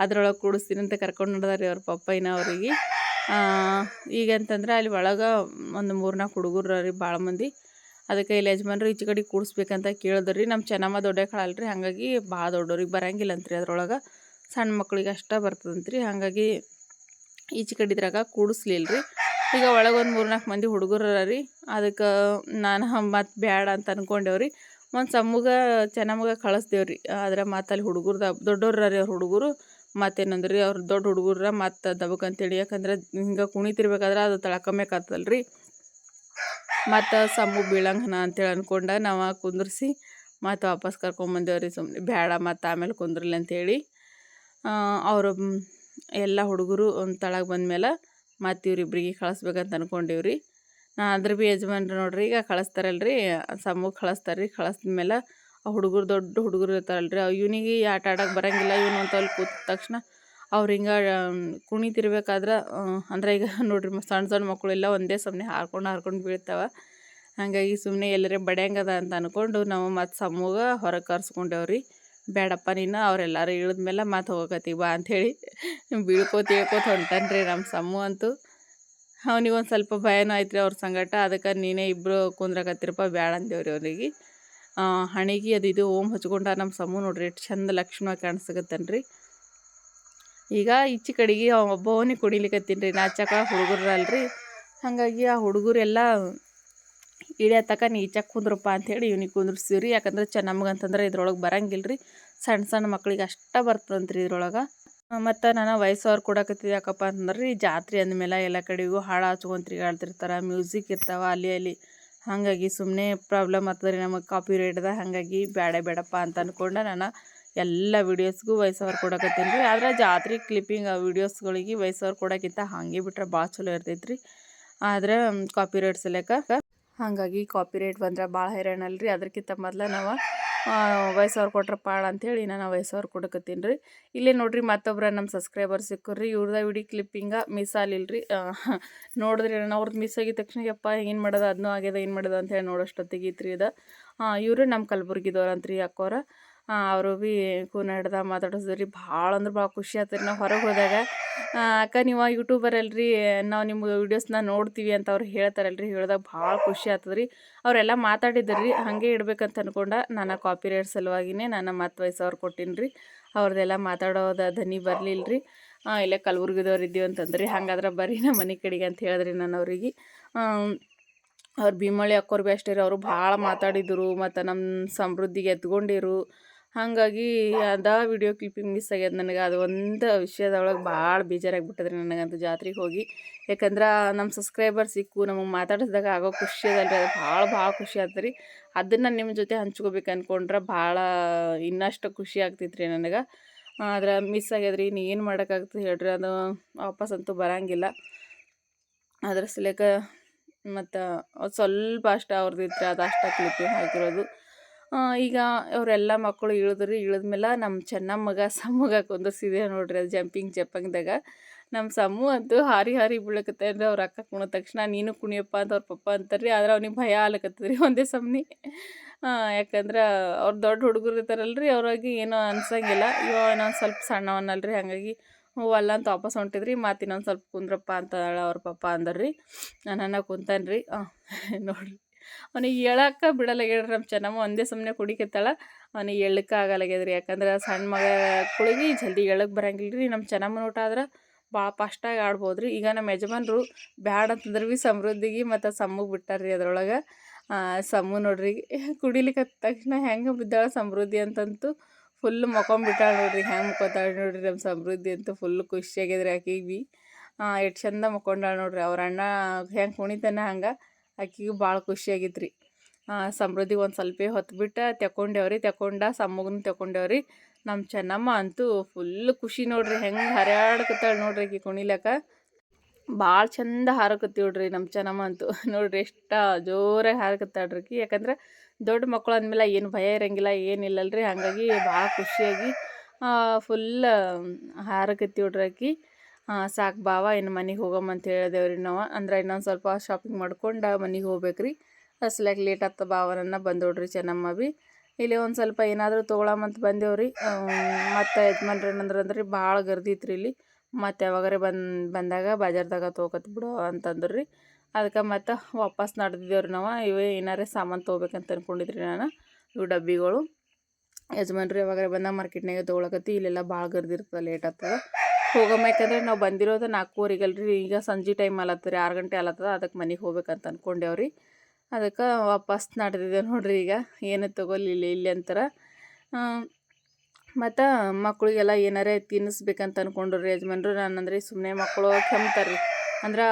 ಅದ್ರೊಳಗೆ ಕೂಡಿಸ್ತೀನಿ ಅಂತ ಕರ್ಕೊಂಡು ನೋಡಿದಾರೆ ರೀ ಅವ್ರ ಪಪ್ಪಯ್ಯನ ಅವ್ರಿಗೆ ಈಗ ಅಂತಂದ್ರೆ ಅಲ್ಲಿ ಒಳಗೆ ಒಂದು ಮೂರ್ನಾಲ್ಕು ಹುಡುಗರು ರೀ ಭಾಳ ಮಂದಿ. ಅದಕ್ಕೆ ಇಲ್ಲಿ ಯಜಮಾನ್ರು ಈಚೆ ಕಡೆ ಕೂಡಿಸ್ಬೇಕಂತ ಕೇಳಿದ್ರು ರೀ ನಮ್ಮ ಚೆನ್ನಮ್ಮ ದೊಡ್ಡ ರೀ ಹಾಗಾಗಿ ಭಾಳ ದೊಡ್ಡವ್ರಿಗೆ ಬರಂಗಿಲ್ಲ ಅಂತ್ರಿ ಅದ್ರೊಳಗೆ. ಸಣ್ಣ ಮಕ್ಳಿಗೆ ಅಷ್ಟೇ ಬರ್ತದಂತ್ರಿ. ಹಾಗಾಗಿ ಈಚೆ ಕಡಿದ್ರಾಗ ಕೂಡಿಸ್ಲಿಲ್ಲ ರೀ ಈಗ ಒಳಗೊಂದು ಒಂದು ಮೂರು ನಾಲ್ಕು ಮಂದಿ ಹುಡುಗರು ರೀ. ಅದಕ್ಕೆ ನಾನು ಮತ್ತು ಬ್ಯಾಡ ಅಂತ ಅನ್ಕೊಂಡೇವ್ರಿ. ಒಂದು ಸಮ್ಮಗ ಚೆನ್ನಮ್ಮಗ ಕಳಿಸ್ದೇವ್ರಿ. ಆದ್ರೆ ಮತ್ತು ಅಲ್ಲಿ ಹುಡುಗರ್ದು ದೊಡ್ಡವ್ರ ರೀ ಅವ್ರ ಹುಡುಗರು. ಮತ್ತೇನಂದ್ರಿ ಅವ್ರು ದೊಡ್ಡ ಹುಡುಗರ ಮತ್ತು ದಬಕ್ಕಂತೇಳಿ ಯಾಕಂದ್ರೆ ಹಿಂಗೆ ಕುಣಿತಿರ್ಬೇಕಾದ್ರೆ ಅದು ತಳ್ಕೊಂಬೇಕಾಗ್ತದಲ್ಲ ರೀ ಮತ್ತು ಸಮ್ಮು ಬೀಳಂಗನ ಅಂತೇಳಿ ಅಂದ್ಕೊಂಡ ನಾವು ಕುಂದ್ರಿಸಿ ಮತ್ತು ವಾಪಸ್ ಕರ್ಕೊಂಬಂದೇವ್ರಿ ಸುಮ್ಮನೆ ಬೇಡ ಮತ್ತು ಆಮೇಲೆ ಕುಂದ್ರಲಿ ಅಂಥೇಳಿ ಅವರು ಎಲ್ಲ ಹುಡುಗರು ಒಂದು ತಳಗೆ ಬಂದಮೇಲೆ ಮತ್ತು ಇವ್ರಿಬ್ರಿಗೆ ಕಳಿಸ್ಬೇಕಂತ ಅನ್ಕೊಂಡೀವ್ರಿ. ನಾ ಅದ್ರ ಭೀ ಯಜಮಾನ್ರು ನೋಡ್ರಿ, ಈಗ ಕಳಿಸ್ತಾರಲ್ರಿ, ಸಮ್ಮಗ್ ಕಳಿಸ್ತಾರೆ ರೀ ಕಳಿಸ್ದ್ಮೇಲೆ ಆ ಹುಡುಗರು ದೊಡ್ಡ ಹುಡುಗರು ಇರ್ತಾರಲ್ರಿ ಇವನಿಗೆ ಆಟ ಆಡೋಕೆ ಬರೋಂಗಿಲ್ಲ, ಇವನು ಅಂತ ಅಲ್ಲಿ ಕೂತ ತಕ್ಷಣ ಅವ್ರು ಹಿಂಗೆ ಕುಣಿತಿರ್ಬೇಕಾದ್ರೆ ಅಂದ್ರೆ ಈಗ ನೋಡ್ರಿ ಸಣ್ಣ ಸಣ್ಣ ಸಣ್ಣ ಮಕ್ಕಳೆಲ್ಲ ಒಂದೇ ಸುಮ್ಮನೆ ಹಾರ್ಕೊಂಡು ಹಾರ್ಕೊಂಡು ಬೀಳ್ತಾವೆ. ಹಾಗಾಗಿ ಸುಮ್ಮನೆ ಎಲ್ಲರೇ ಬಡಿಯಂಗದ ಅಂತ ಅನ್ಕೊಂಡು ನಾವು ಮತ್ತು ಸಮ್ಮುಗೆ ಹೊರಗೆ ಕರ್ಸ್ಕೊಂಡೇವ್ರಿ. ಬೇಡಪ್ಪ ನೀನು, ಅವರೆಲ್ಲರೂ ಇಳಿದ್ಮೇಲೆ ಮತ್ತೆ ಹೋಗಕತ್ತಿ ಬಾ ಅಂಥೇಳಿ ಬೀಳ್ಕೋತ ಇಳ್ಕೋತ ರೀ ನಮ್ಮ ಸಮ್ಮು ಅಂತೂ. ಅವ್ನಿಗೆ ಒಂದು ಸ್ವಲ್ಪ ಭಯನೂ ಆಯ್ತು ರೀ ಅವ್ರ ಸಂಗಟ, ಅದಕ್ಕೆ ನೀನೇ ಇಬ್ಬರು ಕುಂದ್ರಕತ್ತಿರಪ್ಪ ಬೇಡ ಅಂದೇವ್ರಿ ಅವ್ರಿಗೆ ಹಣೆಗೆ ಅದು ಇದು ಓಮ್ ಹಚ್ಕೊಂಡ ನಮ್ಮ ಸಮ್ಮು ನೋಡ್ರಿ, ಎಷ್ಟು ಚಂದ ಲಕ್ಷ್ಮಣ ಕಾಣಿಸ್ಕತ್ತನ್ರಿ. ಈಗ ಈಚೆ ಕಡೆಗೆ ಒಬ್ಬವನೇ ಕುಡಿಲಿಕತ್ತೀನಿ ರೀ ನಾಚಕ ಹುಡುಗರಲ್ರಿ. ಹಾಗಾಗಿ ಆ ಹುಡುಗರೆಲ್ಲ ಇಳಿಯತಕ ನೀ ಈಚಕ್ಕೆ ಕುಂದ್ರಪ್ಪ ಅಂಥೇಳಿ ಇವ್ನಿಗೆ ಕುಂದ್ರಿಸ್ತೀವಿ ಯಾಕಂದ್ರೆ ಚ ನಮಗಂತಂದ್ರೆ ಇದ್ರೊಳಗೆ ಬರಂಗಿಲ್ಲ ರೀ ಸಣ್ಣ ಸಣ್ಣ ಮಕ್ಳಿಗೆ ಅಷ್ಟೇ ಬರ್ತದಂತ್ರಿ ಇದ್ರೊಳಗೆ. ಮತ್ತು ನಾನು ವಯಸ್ಸವ್ರು ಕೊಡಕತ್ತಿದ್ದೆ ಯಾಕಪ್ಪ ಅಂತಂದ್ರೆ ರೀ ಜಾತ್ರೆ ಅಂದಮೇಲೆ ಎಲ್ಲ ಕಡೆಗೂ ಹಾಳು ಹಚ್ಕೊಂಡ್ ತಿರ್ಗಾಡ್ತಿರ್ತಾರೆ ಮ್ಯೂಸಿಕ್ ಇರ್ತಾವೆ ಅಲ್ಲಿ ಅಲ್ಲಿ. ಹಾಗಾಗಿ ಸುಮ್ಮನೆ ಪ್ರಾಬ್ಲಮ್ ಆಗ್ತದೆ ರೀ ನಮಗೆ ಕಾಪಿ ರೇಟ್ದ ಹಾಗಾಗಿ ಬೇಡ ಬೇಡಪ್ಪ ಅಂತ ಅಂದ್ಕೊಂಡು ನಾನು ಎಲ್ಲ ವೀಡಿಯೋಸ್ಗೂ ವಯಸ್ಸವ್ರು ಕೊಡಕತ್ತೀನಿ ರೀ ಆದ್ರೆ ಜಾತ್ರೆ ಕ್ಲಿಪ್ಪಿಂಗ್ ವೀಡಿಯೋಸ್ಗಳಿಗೆ ವಯಸ್ಸವ್ರು ಕೊಡೋಕ್ಕಿಂತ ಹಾಗೆ ಬಿಟ್ರೆ ಭಾಳ ಚಲೋ ಇರ್ತೈತೆ ರೀ ಆದ್ರೆ ಕಾಪಿ ರೇಟ್ ಸಲಕ ಹಾಗಾಗಿ ಕಾಪಿ ರೇಟ್ ಬಂದ್ರೆ ಭಾಳ ಹೈರಾಣಲ್ರಿ ಅದಕ್ಕಿಂತ ಮೊದ್ಲು ನಾವು ವಯಸ್ಸವ್ರು ಕೊಟ್ರೆ ಪಾಳ ಅಂಥೇಳಿ ನಾನು ವಯಸ್ಸವ್ರು ಕೊಡಕತ್ತೀನಿ ರೀ ಇಲ್ಲೇ ನೋಡ್ರಿ ಮತ್ತೊಬ್ರ ನಮ್ಮ ಸಬ್ಸ್ಕ್ರೈಬರ್ ಸಿಕ್ಕರ್ರಿ. ಇವ್ರದ ವಿಡಿಯೋ ಕ್ಲಿಪ್ಪಿಂಗ ಮಿಸ್ ಆಗಿಲ್ರಿ ನೋಡಿದ್ರಿ ನಾನು ಅವ್ರದ್ದು ಮಿಸ್ ಆಗಿದ ತಕ್ಷಣ ಯಪ್ಪ, ಏನು ಮಾಡೋದು ಅದನ್ನೂ ಆಗ್ಯದ, ಏನು ಮಾಡೋದು ಅಂತ ಹೇಳಿ ನೋಡೋಷ್ಟೊತ್ತಿಗೆ ಇತ್ರಿ ಇದು. ಇವರು ನಮ್ಮ ಕಲಬುರ್ಗಿದವ್ರು ರೀ ಅಕ್ಕೋರ. ಅವರು ಭೀ ಕೂನ ಹಿಡ್ದ ರೀ ಭಾಳ ಅಂದ್ರೆ ಭಾಳ ಖುಷಿ ಆಯ್ತು ರೀ ನಾವು ಹೊರಗೆ ಹೋದಾಗ ಅಕ್ಕ ನೀವು ಯೂಟ್ಯೂಬರ್ ಅಲ್ರಿ, ನಾವು ನಿಮ್ಮ ವೀಡಿಯೋಸ್ನ ನೋಡ್ತೀವಿ ಅಂತ ಅವ್ರು ಹೇಳ್ತಾರಲ್ರಿ, ಹೇಳಿದಾಗ ಭಾಳ ಖುಷಿ ಆಗ್ತದೆ ರೀ ಅವರೆಲ್ಲ ಮಾತಾಡಿದ್ರು ರೀ ಹಾಗೆ ಇಡ್ಬೇಕಂತ ಅನ್ಕೊಂಡ ನಾನು ಕಾಪಿ ರೇಟ್ ಸಲುವಾಗಿನೇ ನಾನು ಮತ್ತು ವಯಸ್ಸು ಅವ್ರು ಕೊಟ್ಟಿನಿ ರೀ ಅವ್ರದ್ದೆಲ್ಲ ಮಾತಾಡೋದ ಧನಿ ಬರಲಿಲ್ಲ ರೀ ಇಲ್ಲೇ ಕಲಬುರ್ಗಿದವ್ರು ಇದ್ದೀವಿ ಅಂತಂದ್ರಿ, ಹಂಗಾದ್ರೆ ಬರ್ರಿ ನಮ್ಮ ಮನೆ ಕಡೆಗೆ ಅಂತ ಹೇಳಿದ್ರಿ ನಾನು ಅವ್ರಿಗೆ. ಅವ್ರು ಭೀಮಳ್ಳಿ ಅಕ್ಕೋರು ಭೀ ಅಷ್ಟೇ ರೀ, ಅವರು ಭಾಳ ಮಾತಾಡಿದರು, ಮತ್ತು ನಮ್ಮ ಸಮೃದ್ಧಿಗೆ ಎತ್ಕೊಂಡಿರು ಹಾಗಾಗಿ ಅದ ವಿಡಿಯೋ ಕ್ಲಿಪ್ಪಿಂಗ್ ಮಿಸ್ ಆಗ್ಯದ ನನಗೆ. ಅದು ಒಂದು ವಿಷಯದೊಳಗೆ ಭಾಳ ಬೇಜಾರಾಗಿಬಿಟ್ಟದ್ರಿ ನನಗಂತೂ ಜಾತ್ರೆಗೆ ಹೋಗಿ. ಯಾಕಂದ್ರೆ ನಮ್ಮ ಸಬ್ಸ್ಕ್ರೈಬರ್ ಸಿಕ್ಕು, ನಮಗೆ ಮಾತಾಡಿಸಿದಾಗ ಆಗೋ ಖುಷಿ ಅದಲ್ರಿ. ಅದು ಭಾಳ ಭಾಳ ಖುಷಿ ಆಯ್ತು ರೀ ಅದನ್ನು ನಿಮ್ಮ ಜೊತೆ ಹಂಚ್ಕೋಬೇಕು ಅಂದ್ಕೊಂಡ್ರೆ ಭಾಳ ಇನ್ನಷ್ಟು ಖುಷಿ ಆಗ್ತೈತ್ರಿ ನನಗೆ. ಆದ್ರೆ ಮಿಸ್ ಆಗ್ಯದ್ರಿ ಇನ್ನು ಏನು ಮಾಡೋಕ್ಕಾಗ್ತದೆ ಹೇಳ್ರಿ. ಅದು ವಾಪಸ್ ಅಂತೂ ಬರೋಂಗಿಲ್ಲ. ಅದ್ರ ಸಲಕ ಮತ್ತು ಸ್ವಲ್ಪ ಅಷ್ಟು ಅವ್ರದ್ದು ಇತ್ತು ಅದು ಅಷ್ಟು ಕ್ಲಿಪ್ಪಿಂಗ್ ಹಾಕಿರೋದು. ಈಗ ಅವರೆಲ್ಲ ಮಕ್ಕಳು ಇಳಿದ್ರಿ, ಇಳಿದ್ಮೇಲೆ ನಮ್ಮ ಚೆನ್ನಮ್ಮಗ ಸಮ್ಮಗ ಕುಂದರ್ಸಿದೆ ನೋಡ್ರಿ ಅದು ಜಂಪಿಂಗ್ ಜಪ್ಪಂಗ್ದಾಗ. ನಮ್ಮ ಸಮ್ಮು ಅಂತೂ ಹಾರಿ ಹಾರಿ ಬೀಳಕತ್ತೇನ್ರಿ ಅವ್ರ ಅಕ್ಕ ಕುಣಿದ ತಕ್ಷಣ, ನೀನು ಕುಣಿಯಪ್ಪ ಅಂತ ಅವ್ರ ಪಪ್ಪ ಅಂತಾರ್ರಿ, ಆದ್ರೆ ಅವ್ನಿಗೆ ಭಯ ಆಲಕತ್ತದ್ರಿ ಒಂದೇ ಸಮನಿ. ಯಾಕಂದ್ರೆ ಅವ್ರು ದೊಡ್ಡ ಹುಡುಗರು ಇರ್ತಾರಲ್ರಿ, ಅವ್ರಾಗಿ ಏನೋ ಅನ್ಸಂಗಿಲ್ಲ. ಇವ ನಾನು ಸ್ವಲ್ಪ ಸಣ್ಣವನಲ್ರಿ, ಹಾಗಾಗಿ ಹ್ಞೂ ಅಲ್ಲ ಅಂತ ವಾಪಸ್ ಹೊಂಟಿದ್ರಿ. ಮತ್ತು ಇನ್ನೊಂದು ಸ್ವಲ್ಪ ಕುಂದ್ರಪ್ಪ ಅಂತ ಅವ್ರ ಪಪ್ಪ ಅಂದರ್ರಿ. ನಾನು ಕುಂತಾನ್ರಿ. ನೋಡ್ರಿ. ಅವ್ನಿಗೆ ಹೇಳಕ್ಕೆ ಬಿಡಲ್ಲ ಹೇಳ್ರಿ ನಮ್ಮ ಚೆನ್ನಮ್ಮ, ಒಂದೇ ಸುಮ್ಮನೆ ಕುಡಿಕತ್ತಾಳ. ಅವನಿಗೆ ಹೇಳಕ್ಕೆ ಆಗಲ್ಲಾಗ್ಯದ್ರಿ ಯಾಕಂದ್ರೆ ಸಣ್ಣ ಮಗ ಕುಳಿಗೆ ಜಲ್ದಿ ಹೇಳಕ್ಕೆ ಬರಂಗಿಲ್ಲ ರೀ ನಮ್ಮ ಚೆನ್ನಮ್ಮನ ಊಟ ಆದ್ರೆ ಭಾಳ ಫಾಸ್ಟಾಗಿ ಆಡ್ಬೋದು ರೀ ಈಗ ನಮ್ಮ ಯಜಮಾನ್ರು ಬ್ಯಾಡ ಅಂತಂದ್ರೆ ಭೀ ಸಮೃದ್ಧಿಗೆ ಮತ್ತು ಸಮ್ಮಗೆ ಬಿಟ್ಟಾರ ರೀ ಅದ್ರೊಳಗೆ. ಸಮ್ಮು ನೋಡ್ರಿ, ಕುಡಿಲಿಕ್ಕೆ ತಕ್ಷಣ ಹೆಂಗೆ ಬಿದ್ದಾಳ ಸಮೃದ್ಧಿ ಅಂತಂತೂ ಫುಲ್ ಮಕ್ಕೊಂಬಿಟ್ಟಾಳ ನೋಡ್ರಿ, ಹೆಂಗೆ ಮುಕ್ಕೋತಾಳೆ ನೋಡ್ರಿ ನಮ್ಮ ಸಮೃದ್ಧಿ ಅಂತೂ ಫುಲ್ ಖುಷಿಯಾಗಿದ್ರಿ ಆಕೆಗೆ ಭೀ ಎಷ್ಟು ಚಂದ ಮಕ್ಕೊಂಡಾಳ ನೋಡ್ರಿ, ಅವ್ರ ಅಣ್ಣ ಹೆಂಗೆ ಕುಣಿತಾನೆ ಹಂಗೆ. ಆಕಿಗೂ ಭಾಳ ಖುಷಿಯಾಗಿತ್ತು ರೀ ಸಮೃದ್ಧಿಗೆ ಒಂದು ಸ್ವಲ್ಪ ಹೊತ್ತು ಬಿಟ್ಟು ತಗೊಂಡೇವ್ರಿ ತಗೊಂಡ ಸಮ್ಮಗನು ತಗೊಂಡೇವ್ರಿ ನಮ್ಮ ಚೆನ್ನಮ್ಮ ಅಂತೂ ಫುಲ್ ಖುಷಿ ನೋಡ್ರಿ, ಹೆಂಗೆ ಹರ್ಯಾಡ್ಕತ್ತಾಳೆ ನೋಡ್ರಿ ಆಕಿ ಕುಣಿಲಕ್ಕ. ಭಾಳ ಚಂದ ಹಾರಕತ್ತೀವ್ರಿ ನಮ್ಮ ಚೆನ್ನಮ್ಮ ಅಂತೂ. ನೋಡ್ರಿ ಎಷ್ಟ ಜೋರಾಗಿ ಹಾರಕತ್ತಾಳ್ರಿ ಆಕಿ. ಯಾಕಂದ್ರೆ ದೊಡ್ಡ ಮಕ್ಕಳು ಅಂದಮೇಲೆ ಏನು ಭಯ ಇರಂಗಿಲ್ಲ ಏನಿಲ್ಲಲ್ರಿ ಹಾಗಾಗಿ ಭಾಳ ಖುಷಿಯಾಗಿ ಫುಲ್ ಹಾರಕತ್ತೀವ್ರಿ ಆಕಿ. ಸಾಕು ಬಾವ, ಇನ್ನು ಮನೆಗೆ ಹೋಗಮ್ಮ ಅಂತ ಹೇಳಿದೆವ್ರಿ ನಾವು. ಅಂದ್ರೆ ಇನ್ನೊಂದು ಸ್ವಲ್ಪ ಶಾಪಿಂಗ್ ಮಾಡ್ಕೊಂಡು ಮನೆಗೆ ಹೋಗ್ಬೇಕು ರೀ ಅಸ್ಲಾಗ ಲೇಟ್ ಆತ ಬಾವನನ್ನ ಬಂದೋಡ್ರಿ ಚೆನ್ನಮ್ಮ ಬಿ. ಇಲ್ಲಿ ಒಂದು ಸ್ವಲ್ಪ ಏನಾದರೂ ತೊಗೊಳಮಂತ ಬಂದೇವ್ರಿ. ಮತ್ತು ಯಜಮಾನ್ರಿ ಏನಂದ್ರೆ ಅಂದ್ರೆ ಭಾಳ ಗರ್ದಿ ಇತ್ತು ರೀ ಇಲ್ಲಿ. ಮತ್ತು ಯಾವಾಗರೆ ಬಂದು, ಬಂದಾಗ ಬಾಜಾರ್ದಾಗ ತೊಗೊಕತ್ ಬಿಡು ಅಂತಂದ್ರೆ. ರೀ ಅದಕ್ಕೆ ಮತ್ತು ವಾಪಸ್ ನಡೆದಿದ್ದೇವ್ರಿ ನಾವು. ಇವೇ ಏನಾರೇ ಸಾಮಾನು ತೊಗೋಬೇಕಂತ ಅಂದ್ಕೊಂಡಿದ್ರಿ ನಾನು, ಇವು ಡಬ್ಬಿಗಳು. ಯಜಮಾನ್ರಿ ಯಾವಾಗರೆ ಬಂದಾಗ ಮಾರ್ಕೆಟ್ನಾಗೆ ತೊಗೊಳಕತ್ತಿ, ಇಲ್ಲೆಲ್ಲ ಭಾಳ ಗರ್ದಿರ್ತದೆ ಲೇಟ್ ಆಗ್ತದೆ ಹೋಗಮ್ಮ ಯಾಕಂದ್ರೆ ನಾವು ಬಂದಿರೋದು ನಾಲ್ಕೂವರೆಗಲ್ರಿ. ಈಗ ಸಂಜೆ ಟೈಮ್ ಅಲತ್ತರಿ, ಆರು ಗಂಟೆ ಅಲತ್ತದ ಅದಕ್ಕೆ ಮನೆಗೆ ಹೋಗ್ಬೇಕಂತ ಅಂದ್ಕೊಂಡೇವ್ರಿ ಅದಕ್ಕೆ ವಾಪಸ್ ನಡೆದಿದೆ ನೋಡ್ರಿ ಈಗ. ಏನು ತೊಗೊಲಿಲ್ಲ ಇಲ್ಲಿ ಅಂತಾರೆ. ಮತ್ತು ಮಕ್ಕಳಿಗೆಲ್ಲ ಏನಾರೇ ತಿನ್ನಿಸ್ಬೇಕಂತ ಅಂದ್ಕೊಂಡ್ರಿ ಯಜಮಾನ್ರು. ನಾನಂದ್ರೆ ಸುಮ್ಮನೆ ಮಕ್ಕಳು ಕೆಮ್ತಾರೆ ರೀ ಅಂದ್ರೆ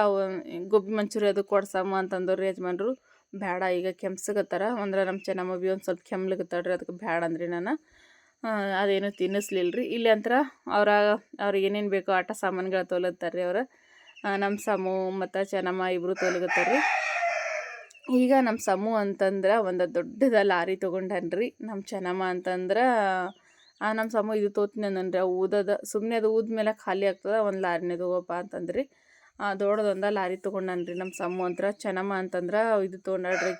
ಗೋಬಿ ಮಂಚೂರಿ ಅದು ಕೊಡ್ಸಮ್ಮ ಅಂತಂದ್ರೆ ಯಜಮಾನ್ರು. ಬೇಡ ಈಗ ಕೆಮ್ಸಗತ್ತಾರ. ಅಂದ್ರೆ ನಮ್ಮ ಚೆನ್ನಮ್ಮ ಬಿ ಒಂದು ಸ್ವಲ್ಪ ಕೆಮ್ಲಿಗತ್ತಾಳ್ರಿ ಅದಕ್ಕೆ ಬೇಡ ಅಂದ್ರಿ ನಾನು. ಅದೇನು ತಿನ್ನಿಸ್ಲಿಲ್ಲ ರೀ ಇಲ್ಲಿ ಅಂತರ ಅವ್ರ ಅವ್ರಿಗೆ ಏನೇನು ಬೇಕೋ ಆಟ ಸಾಮಾನುಗಳು ತೊಲತ್ತಾರೆ ರೀ ಅವರು ನಮ್ಮ ಸಮು ಮತ್ತು ಚೆನ್ನಮ್ಮ ಇಬ್ಬರು ತೊಲಗತ್ತಾರೆ ಈಗ ನಮ್ಮ ಸಮು ಅಂತಂದ್ರೆ ಒಂದು ದೊಡ್ಡದ ಲಾರಿ ತೊಗೊಂಡನ್ರಿ. ನಮ್ಮ ಚೆನ್ನಮ್ಮ ಅಂತಂದ್ರೆ ನಮ್ಮ ಸಮು ಇದು ತೋತಿನಂದ್ರೆ ಊದದ ಸುಮ್ಮನೆ ಅದು ಊದ ಮೇಲೆ ಖಾಲಿ ಆಗ್ತದೆ, ಒಂದು ಲಾರಿನೇ ತಗೋಪ್ಪ ಅಂತಂದ್ರಿ. ದೊಡ್ಡದೊಂದ ಲಾರಿ ತೊಗೊಂಡನ್ರಿ ನಮ್ಮ ಸಮು ಅಂತರ. ಚೆನ್ನಮ್ಮ ಅಂತಂದ್ರೆ ಇದು ತೊಗೊಂಡಾಡ್ರಿ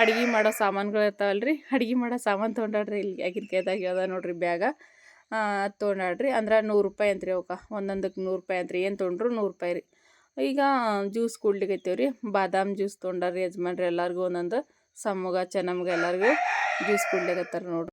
ಅಡ್ಗೆ ಮಾಡೋ ಸಾಮಾನುಗಳು ಇರ್ತಾವಲ್ರಿ. ಅಡ್ಗೆ ಮಾಡೋ ಸಾಮಾನು ತೊಗೊಂಡಾಡ್ರಿ. ಇಲ್ಲಿ ಆಗಿನ ಕೈದಾಗ ಅದ ನೋಡ್ರಿ ಬ್ಯಾಗ. ಅದು ತೊಗೊಂಡಾಡ್ರಿ. ಅಂದ್ರೆ ನೂರು ರೂಪಾಯಿ ಅಂತ್ರಿ ಅವಕ್ಕೆ. ಒಂದೊಂದಕ್ಕೆ ನೂರು ರೂಪಾಯಿ ಅಂತ್ರಿ. ಏನು ತೊಗೊಂಡ್ರು ನೂರು ರೂಪಾಯಿ ರೀ. ಈಗ ಜ್ಯೂಸ್ ಕುಡ್ಲಿಕ್ಕೆ ರೀ ಬಾದಾಮ್ ಜ್ಯೂಸ್ ತೊಗೊಂಡಾರ್ರಿ ಯಜಮಾನ್ರಿ ಎಲ್ಲರಿಗೂ ಒಂದೊಂದು. ಸಮ್ಮಗ ಚೆನ್ನಮ್ಗೆ ಎಲ್ಲರಿಗೂ ಜ್ಯೂಸ್ ಕುಡ್ಲಿಕತ್ತಾರ ನೋಡ್ರಿ.